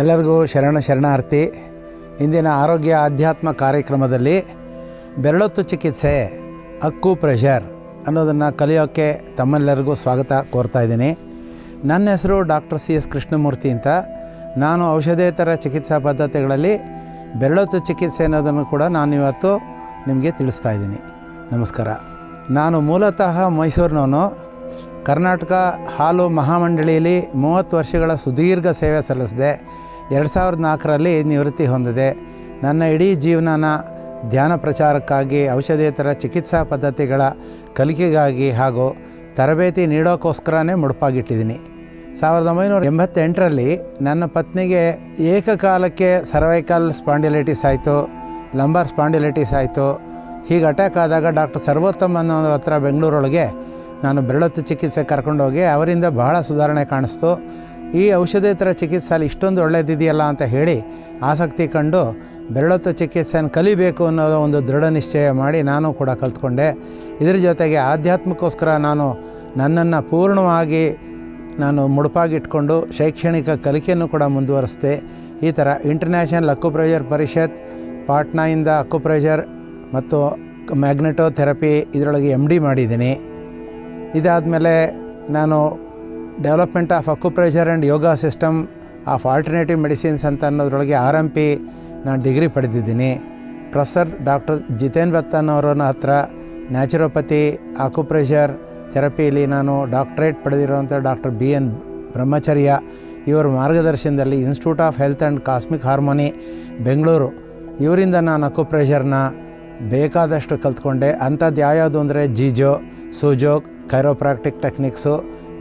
ಎಲ್ಲರಿಗೂ ಶರಣ ಶರಣಾರ್ಥಿ. ಇಂದಿನ ಆರೋಗ್ಯ ಆಧ್ಯಾತ್ಮ ಕಾರ್ಯಕ್ರಮದಲ್ಲಿ ಬೆರಳೊತ್ತು ಚಿಕಿತ್ಸೆ, ಅಕ್ಕು ಪ್ರೆಷರ್ ಅನ್ನೋದನ್ನು ಕಲಿಯೋಕ್ಕೆ ತಮ್ಮೆಲ್ಲರಿಗೂ ಸ್ವಾಗತ ಕೋರ್ತಾ ಇದ್ದೀನಿ. ನನ್ನ ಹೆಸರು ಡಾಕ್ಟರ್ ಸಿ ಎಸ್ ಕೃಷ್ಣಮೂರ್ತಿ ಅಂತ. ನಾನು ಔಷಧೇತರ ಚಿಕಿತ್ಸಾ ಪದ್ಧತಿಗಳಲ್ಲಿ ಬೆರಳೊತ್ತು ಚಿಕಿತ್ಸೆ ಅನ್ನೋದನ್ನು ಕೂಡ ನಾನು ಇವತ್ತು ನಿಮಗೆ ತಿಳಿಸ್ತಾ ಇದ್ದೀನಿ. ನಮಸ್ಕಾರ. ನಾನು ಮೂಲತಃ ಮೈಸೂರಿನವನು. ಕರ್ನಾಟಕ ಹಾಲು ಮಹಾಮಂಡಳಿಯಲ್ಲಿ ಮೂವತ್ತು ವರ್ಷಗಳ ಸುದೀರ್ಘ ಸೇವೆ ಸಲ್ಲಿಸಿದೆ. ಎರಡು ಸಾವಿರದ ನಾಲ್ಕರಲ್ಲಿ ನಿವೃತ್ತಿ ಹೊಂದಿದೆ. ನನ್ನ ಇಡೀ ಜೀವನನ ಧ್ಯಾನ ಪ್ರಚಾರಕ್ಕಾಗಿ ಔಷಧೇತರ ಚಿಕಿತ್ಸಾ ಪದ್ಧತಿಗಳ ಕಲಿಕೆಗಾಗಿ ಹಾಗೂ ತರಬೇತಿ ನೀಡೋಕ್ಕೋಸ್ಕರನೇ ಮುಡುಪಾಗಿಟ್ಟಿದ್ದೀನಿ. ಸಾವಿರದ ಒಂಬೈನೂರ ಎಂಬತ್ತೆಂಟರಲ್ಲಿ ನನ್ನ ಪತ್ನಿಗೆ ಏಕಕಾಲಕ್ಕೆ ಸರ್ವೈಕಲ್ ಸ್ಪಾಂಡಿಲೈಟಿಸ್ ಆಯಿತು, ಲಂಬರ್ ಸ್ಪಾಂಡಿಲೈಟಿಸ್ ಆಯಿತು. ಹೀಗೆ ಅಟ್ಯಾಕ್ ಆದಾಗ ಡಾಕ್ಟರ್ ಸರ್ವೋತ್ತಮ್ ಹತ್ರ ಬೆಂಗಳೂರೊಳಗೆ ನಾನು ಬೆರಳತ್ತು ಚಿಕಿತ್ಸೆ ಕರ್ಕೊಂಡೋಗಿ ಅವರಿಂದ ಬಹಳ ಸುಧಾರಣೆ ಕಾಣಿಸ್ತು. ಈ ಔಷಧೇತರ ಚಿಕಿತ್ಸೆಯಲ್ಲಿ ಇಷ್ಟೊಂದು ಒಳ್ಳೆಯದಿದೆಯಲ್ಲ ಅಂತ ಹೇಳಿ ಆಸಕ್ತಿ ಕಂಡು ಬೆರಳತ್ತು ಚಿಕಿತ್ಸೆಯನ್ನು ಕಲಿಬೇಕು ಅನ್ನೋದು ಒಂದು ದೃಢ ನಿಶ್ಚಯ ಮಾಡಿ ನಾನು ಕೂಡ ಕಲ್ತ್ಕೊಂಡೆ. ಇದರ ಜೊತೆಗೆ ಆಧ್ಯಾತ್ಮಕ್ಕೋಸ್ಕರ ನಾನು ನನ್ನನ್ನು ಪೂರ್ಣವಾಗಿ ನಾನು ಮುಡುಪಾಗಿಟ್ಕೊಂಡು ಶೈಕ್ಷಣಿಕ ಕಲಿಕೆಯನ್ನು ಕೂಡ ಮುಂದುವರಿಸಿದೆ. ಈ ಥರ ಇಂಟರ್ನ್ಯಾಷನಲ್ ಅಕ್ಯುಪ್ರೆಷರ್ ಪರಿಷತ್, ಪಾಟ್ನಾಯಿಂದ ಅಕ್ಯುಪ್ರೆಷರ್ ಮತ್ತು ಮ್ಯಾಗ್ನೆಟೋಥೆರಪಿ ಇದರೊಳಗೆ ಎಂ ಡಿ ಮಾಡಿದ್ದೀನಿ. ಇದಾದಮೇಲೆ ನಾನು development of acupressure and yoga system of alternative medicines ಅಂತ ಅನ್ನೋದ್ರೊಳಗೆ ಆರ್ ಎಂ ಪಿ ನಾನು ಡಿಗ್ರಿ ಪಡೆದಿದ್ದೀನಿ. ಪ್ರೊಫೆಸರ್ ಡಾಕ್ಟರ್ ಜಿತೇನ್ ಬತ್ತನ್ ಅವರ ಹತ್ರ ನ್ಯಾಚುರೋಪತಿ ಆಕ್ಯುಪ್ರೆಷರ್ ಥೆರಪಿಯಲ್ಲಿ ನಾನು ಡಾಕ್ಟ್ರೇಟ್ ಪಡೆದಿರುವಂಥ ಡಾಕ್ಟರ್ ಬಿ ಎನ್ ಬ್ರಹ್ಮಚರ್ಯ ಇವರ ಮಾರ್ಗದರ್ಶನದಲ್ಲಿ institute of health and cosmic harmony Bengaluru ಇವರಿಂದ ನಾನು ಅಕ್ಯುಪ್ರೆಷರ್ನ ಬೇಕಾದಷ್ಟು ಕಲ್ತ್ಕೊಂಡೆ. ಅಂಥದ್ದು ಯಾವ್ಯಾವುದು ಅಂದರೆ ಜಿಜೋ ಸುಜೋಗ್ ಕೈರೋಪ್ರಾಕ್ಟಿಕ್ ಟೆಕ್ನಿಕ್ಸು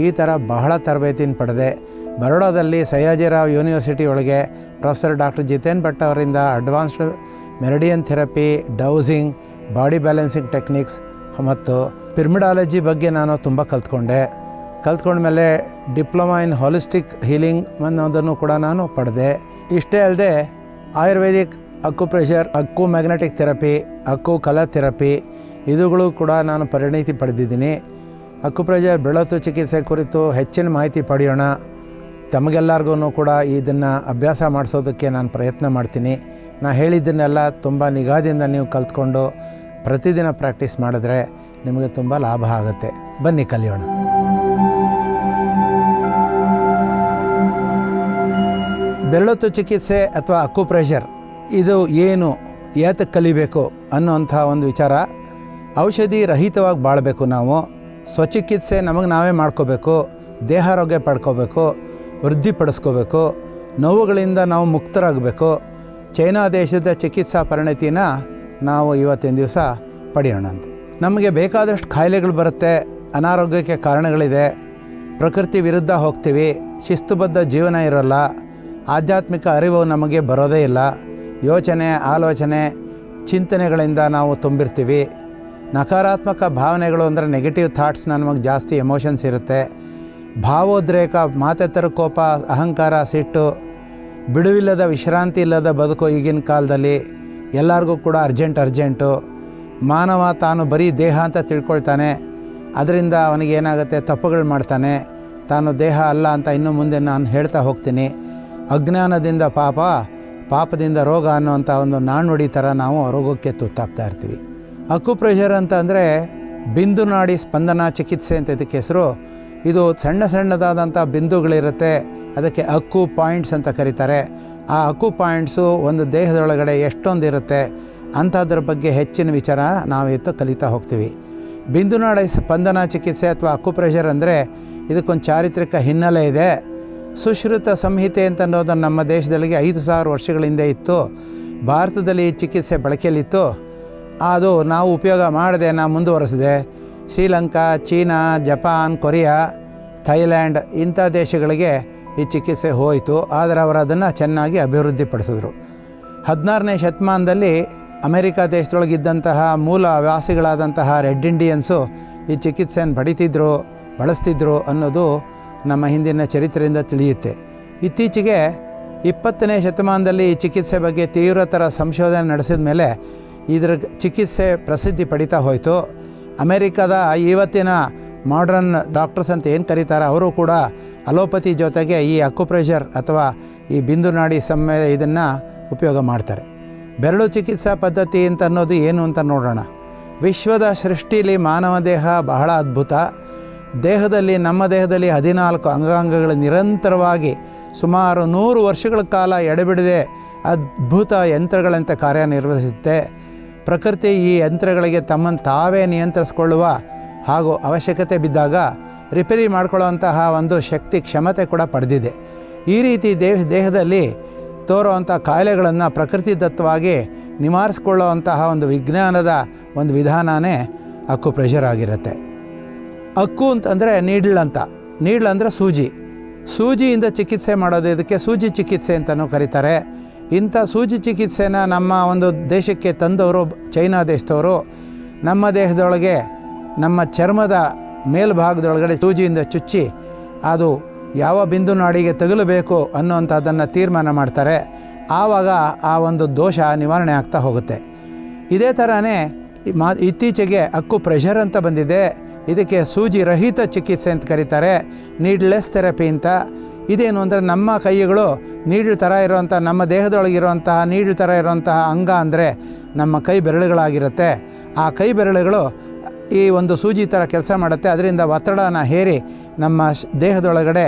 ಈ ಥರ ಬಹಳ ತರಬೇತಿನ ಪಡೆದೆ. ಬರೋಡಾದಲ್ಲಿ ಸಯ್ಯಾಜಿರಾವ್ ಯೂನಿವರ್ಸಿಟಿ ಒಳಗೆ ಪ್ರೊಫೆಸರ್ ಡಾಕ್ಟರ್ ಜಿತೇನ್ ಭಟ್ ಅವರಿಂದ advanced meridian therapy, dowsing, body balancing techniques ಮತ್ತು ಪಿರ್ಮಿಡಾಲಜಿ ಬಗ್ಗೆ ನಾನು ತುಂಬ ಕಲ್ತ್ಕೊಂಡೆ. ಕಲ್ತ್ಕೊಂಡ್ಮೇಲೆ ಡಿಪ್ಲೊಮಾ ಇನ್ ಹಾಲಿಸ್ಟಿಕ್ ಹೀಲಿಂಗ್ ಅನ್ನೋದನ್ನು ಕೂಡ ನಾನು ಪಡೆದೆ. ಇಷ್ಟೇ ಅಲ್ಲದೆ ayurvedic acupressure acu magnetic therapy, acu colour therapy, ಇದುಗಳು ಕೂಡ ನಾನು ಪರಿಣಿತಿ ಪಡೆದಿದ್ದೀನಿ. ಅಕ್ಯುಪ್ರೆಷರ್ ಬೆಳತು ಚಿಕಿತ್ಸೆ ಕುರಿತು ಹೆಚ್ಚಿನ ಮಾಹಿತಿ ಪಡೆಯೋಣ. ತಮಗೆಲ್ಲರಿಗೂ ಕೂಡ ಇದನ್ನು ಅಭ್ಯಾಸ ಮಾಡಿಸೋದಕ್ಕೆ ನಾನು ಪ್ರಯತ್ನ ಮಾಡ್ತೀನಿ. ನಾ ಹೇಳಿದ್ದನ್ನೆಲ್ಲ ತುಂಬ ನಿಗಾದಿಂದ ನೀವು ಕಲ್ತ್ಕೊಂಡು ಪ್ರತಿದಿನ ಪ್ರಾಕ್ಟೀಸ್ ಮಾಡಿದ್ರೆ ನಿಮಗೆ ತುಂಬ ಲಾಭ ಆಗುತ್ತೆ. ಬನ್ನಿ ಕಲಿಯೋಣ. ಬೆಳ್ಳೊತ್ತು ಚಿಕಿತ್ಸೆ ಅಥವಾ ಅಕ್ಯುಪ್ರೆಷರ್ ಇದು ಏನು ಏತಕ್ಕೆ ಕಲಿಬೇಕು ಅನ್ನೋಂಥ ಒಂದು ವಿಚಾರ ಔಷಧಿ ರಹಿತವಾಗಿ ಬಾಳಬೇಕು ನಾವು. ಸ್ವಚಿಕಿತ್ಸೆ ನಮಗೆ ನಾವೇ ಮಾಡ್ಕೋಬೇಕು, ದೇಹಾರೋಗ್ಯ ಪಡ್ಕೋಬೇಕು, ವೃದ್ಧಿಪಡಿಸ್ಕೋಬೇಕು, ನೋವುಗಳಿಂದ ನಾವು ಮುಕ್ತರಾಗಬೇಕು, ಚೈನಾ ದೇಶದ ಚಿಕಿತ್ಸಾ ಪರಿಣತಿನ ನಾವು ಇವತ್ತಿನ ದಿವಸ ಪಡೆಯೋಣ ಅಂತ. ನಮಗೆ ಬೇಕಾದಷ್ಟು ಕಾಯಿಲೆಗಳು ಬರುತ್ತೆ, ಅನಾರೋಗ್ಯಕ್ಕೆ ಕಾರಣಗಳಿದೆ, ಪ್ರಕೃತಿ ವಿರುದ್ಧ ಹೋಗ್ತೀವಿ, ಶಿಸ್ತುಬದ್ಧ ಜೀವನ ಇರೋಲ್ಲ, ಆಧ್ಯಾತ್ಮಿಕ ಅರಿವು ನಮಗೆ ಬರೋದೇ ಇಲ್ಲ, ಯೋಚನೆ, ಆಲೋಚನೆ, ಚಿಂತನೆಗಳಿಂದ ನಾವು ತುಂಬಿರ್ತೀವಿ ನಕಾರಾತ್ಮಕ ಭಾವನೆಗಳು ಅಂದರೆ ನೆಗೆಟಿವ್ ಥಾಟ್ಸ್ ನಮಗೆ ಜಾಸ್ತಿ ಎಮೋಷನ್ಸ್ ಇರುತ್ತೆ. ಭಾವೋದ್ರೇಕ ಮಾತೆತ್ತರ ಕೋಪ, ಅಹಂಕಾರ, ಸಿಟ್ಟು, ಬಿಡುವಿಲ್ಲದ ವಿಶ್ರಾಂತಿ ಇಲ್ಲದ ಬದುಕು ಈಗಿನ ಕಾಲದಲ್ಲಿ ಎಲ್ಲರಿಗೂ ಕೂಡ ಅರ್ಜೆಂಟ್ ಅರ್ಜೆಂಟು ಮಾನವ ತಾನು ಬರೀ ದೇಹ ಅಂತ ತಿಳ್ಕೊಳ್ತಾನೆ. ಅದರಿಂದ ಅವನಿಗೆ ಏನಾಗುತ್ತೆ? ತಪ್ಪುಗಳು ಮಾಡ್ತಾನೆ. ತಾನು ದೇಹ ಅಲ್ಲ ಅಂತ ಇನ್ನು ಮುಂದೆ ನಾನು ಹೇಳ್ತಾ ಹೋಗ್ತೀನಿ. ಅಜ್ಞಾನದಿಂದ ಪಾಪ, ಪಾಪದಿಂದ ರೋಗ ಅನ್ನೋಂಥ ಒಂದು ನಾಣ್ಣುಡಿ ಥರ ನಾವು ರೋಗಕ್ಕೆ ತುತ್ತಾಗ್ತಾ ಇರ್ತೀವಿ. ಅಕ್ಯುಪ್ರೆಷರ್ ಅಂತ ಅಂದರೆ ಬಿಂದು ನಾಡಿ ಸ್ಪಂದನ ಚಿಕಿತ್ಸೆ ಅಂತ ಇದಕ್ಕೆ ಹೆಸರು. ಇದು ಸಣ್ಣ ಸಣ್ಣದಾದಂಥ ಬಿಂದುಗಳಿರುತ್ತೆ. ಅದಕ್ಕೆ ಅಕ್ಕು ಪಾಯಿಂಟ್ಸ್ ಅಂತ ಕರೀತಾರೆ. ಆ ಅಕ್ಕು ಪಾಯಿಂಟ್ಸು ಒಂದು ದೇಹದೊಳಗಡೆ ಎಷ್ಟೊಂದು ಇರುತ್ತೆ ಅಂಥದ್ರ ಬಗ್ಗೆ ಹೆಚ್ಚಿನ ವಿಚಾರ ನಾವು ಇವತ್ತು ಕಲಿತಾ ಹೋಗ್ತೀವಿ. ಬಿಂದು ನಾಡಿ ಸ್ಪಂದನ ಚಿಕಿತ್ಸೆ ಅಥವಾ ಅಕ್ಯುಪ್ರೆಷರ್ ಅಂದರೆ ಇದಕ್ಕೊಂದು ಚಾರಿತ್ರಿಕ ಹಿನ್ನೆಲೆ ಇದೆ. ಸುಶ್ರುತ ಸಂಹಿತೆ ಅಂತ ಅನ್ನೋದು ನಮ್ಮ ದೇಶದಲ್ಲಿ ಐದು ಸಾವಿರ ವರ್ಷಗಳ ಹಿಂದೆ ಇತ್ತು. ಭಾರತದಲ್ಲಿ ಈ ಚಿಕಿತ್ಸೆ ಬಳಕೆಯಲ್ಲಿತ್ತು. ಅದು ನಾವು ಉಪಯೋಗ ಮಾಡದೆ ನಾವು ಮುಂದುವರೆಸಿದೆ. Sri Lanka, China, Japan, Korea, Thailand ಇಂಥ ದೇಶಗಳಿಗೆ ಈ ಚಿಕಿತ್ಸೆ ಹೋಯಿತು. ಆದರೆ ಅವರು ಅದನ್ನು ಚೆನ್ನಾಗಿ ಅಭಿವೃದ್ಧಿಪಡಿಸಿದ್ರು. ಹದಿನಾರನೇ ಶತಮಾನದಲ್ಲಿ ಅಮೆರಿಕ ದೇಶದೊಳಗಿದ್ದಂತಹ ಮೂಲ ವಾಸಿಗಳಾದಂತಹ ರೆಡ್ ಇಂಡಿಯನ್ಸು ಈ ಚಿಕಿತ್ಸೆಯನ್ನು ಪಡಿತಿದ್ರು, ಬಳಸ್ತಿದ್ರು ಅನ್ನೋದು ನಮ್ಮ ಹಿಂದಿನ ಚರಿತ್ರೆಯಿಂದ ತಿಳಿಯುತ್ತೆ. ಇತ್ತೀಚೆಗೆ ಇಪ್ಪತ್ತನೇ ಶತಮಾನದಲ್ಲಿ ಈ ಚಿಕಿತ್ಸೆ ಬಗ್ಗೆ ತೀವ್ರತರ ಸಂಶೋಧನೆ ನಡೆಸಿದ ಮೇಲೆ ಇದರ ಚಿಕಿತ್ಸೆ ಪ್ರಸಿದ್ಧಿ ಪಡಿತಾ ಹೋಯಿತು. ಅಮೇರಿಕಾದ ಇವತ್ತಿನ ಮಾಡ್ರನ್ ಡಾಕ್ಟರ್ಸ್ ಅಂತ ಏನು ಕರೀತಾರೆ, ಅವರು ಕೂಡ ಅಲೋಪತಿ ಜೊತೆಗೆ ಈ ಅಕ್ಯುಪ್ರೆಷರ್ ಅಥವಾ ಈ ಬಿಂದು ನಾಡಿ ಸಮ್ಮೆ ಇದನ್ನು ಉಪಯೋಗ ಮಾಡ್ತಾರೆ. ಬೆರಳು ಚಿಕಿತ್ಸಾ ಪದ್ಧತಿ ಅಂತ ಅನ್ನೋದು ಏನು ಅಂತ ನೋಡೋಣ. ವಿಶ್ವದ ಸೃಷ್ಟಿಲಿ ಮಾನವ ದೇಹ ಬಹಳ ಅದ್ಭುತ. ದೇಹದಲ್ಲಿ, ನಮ್ಮ ದೇಹದಲ್ಲಿ ಹದಿನಾಲ್ಕು ಅಂಗಾಂಗಗಳು ನಿರಂತರವಾಗಿ ಸುಮಾರು ನೂರು ವರ್ಷಗಳ ಕಾಲ ಎಡೆಬಿಡದೆ ಅದ್ಭುತ ಯಂತ್ರಗಳಂತೆ ಕಾರ್ಯನಿರ್ವಹಿಸುತ್ತೆ. ಪ್ರಕೃತಿ ಈ ಯಂತ್ರಗಳಿಗೆ ತಮ್ಮನ್ನು ತಾವೇ ನಿಯಂತ್ರಿಸ್ಕೊಳ್ಳುವ ಹಾಗೂ ಅವಶ್ಯಕತೆ ಬಿದ್ದಾಗ ರಿಪೇರಿ ಮಾಡಿಕೊಳ್ಳುವಂತಹ ಒಂದು ಶಕ್ತಿ ಕ್ಷಮತೆ ಕೂಡ ಪಡೆದಿದೆ. ಈ ರೀತಿ ದೇಹ ದೇಹದಲ್ಲಿ ತೋರುವಂಥ ಕಾಯಿಲೆಗಳನ್ನು ಪ್ರಕೃತಿದತ್ತವಾಗಿ ನಿವಾರಿಸ್ಕೊಳ್ಳುವಂತಹ ಒಂದು ವಿಜ್ಞಾನದ ಒಂದು ವಿಧಾನವೇ ಅಕ್ಯುಪ್ರೆಷರ್ ಆಗಿರುತ್ತೆ. ಅಕ್ಕು ಅಂತಂದರೆ ನೀಡ್ಲ್ ಅಂತ. ನೀಡ್ಲ್ ಅಂದರೆ ಸೂಜಿ. ಸೂಜಿಯಿಂದ ಚಿಕಿತ್ಸೆ ಮಾಡೋದು ಇದಕ್ಕೆ ಸೂಜಿ ಚಿಕಿತ್ಸೆ ಅಂತಲೂ ಕರೀತಾರೆ. ಇಂಥ ಸೂಜಿ ಚಿಕಿತ್ಸೆನ ನಮ್ಮ ಒಂದು ದೇಶಕ್ಕೆ ತಂದವರು, ಚೈನಾ ದೇಶದವರು, ನಮ್ಮ ದೇಹದೊಳಗೆ, ನಮ್ಮ ಚರ್ಮದ ಮೇಲ್ಭಾಗದೊಳಗಡೆ ಸೂಜಿಯಿಂದ ಚುಚ್ಚಿ, ಅದು ಯಾವ ಬಿಂದು ನಾಡಿಗೆ ತಗಲಬೇಕು ಅನ್ನುವಂಥದ್ದನ್ನು ತೀರ್ಮಾನ ಮಾಡ್ತಾರೆ. ಆವಾಗ ಆ ಒಂದು ದೋಷ ನಿವಾರಣೆ ಆಗ್ತಾ ಹೋಗುತ್ತೆ. ಇದೇ ಥರನೇ ಮಾ, ಇತ್ತೀಚೆಗೆ ಅಕ್ಕು ಪ್ರೆಷರ್ ಅಂತ ಬಂದಿದೆ. ಇದಕ್ಕೆ ಸೂಜಿ ರಹಿತ ಚಿಕಿತ್ಸೆ ಅಂತ ಕರೀತಾರೆ. ನೀಡ್ಲೆಸ್ ಥೆರಪಿ ಅಂತ. ಇದೇನು ಅಂದರೆ ನಮ್ಮ ಕೈಗಳು ನೀಡಿಲ್ ಥರ ಇರುವಂಥ ನಮ್ಮ ದೇಹದೊಳಗಿರುವಂತಹ ನೀಡಿಲ್ ಥರ ಇರುವಂತಹ ಅಂಗ ಅಂದರೆ ನಮ್ಮ ಕೈ ಬೆರಳುಗಳಾಗಿರುತ್ತೆ. ಆ ಕೈ ಬೆರಳುಗಳು ಈ ಒಂದು ಸೂಜಿ ಥರ ಕೆಲಸ ಮಾಡುತ್ತೆ. ಅದರಿಂದ ಒತ್ತಡನ ಹೇರಿ ನಮ್ಮ ದೇಹದೊಳಗಡೆ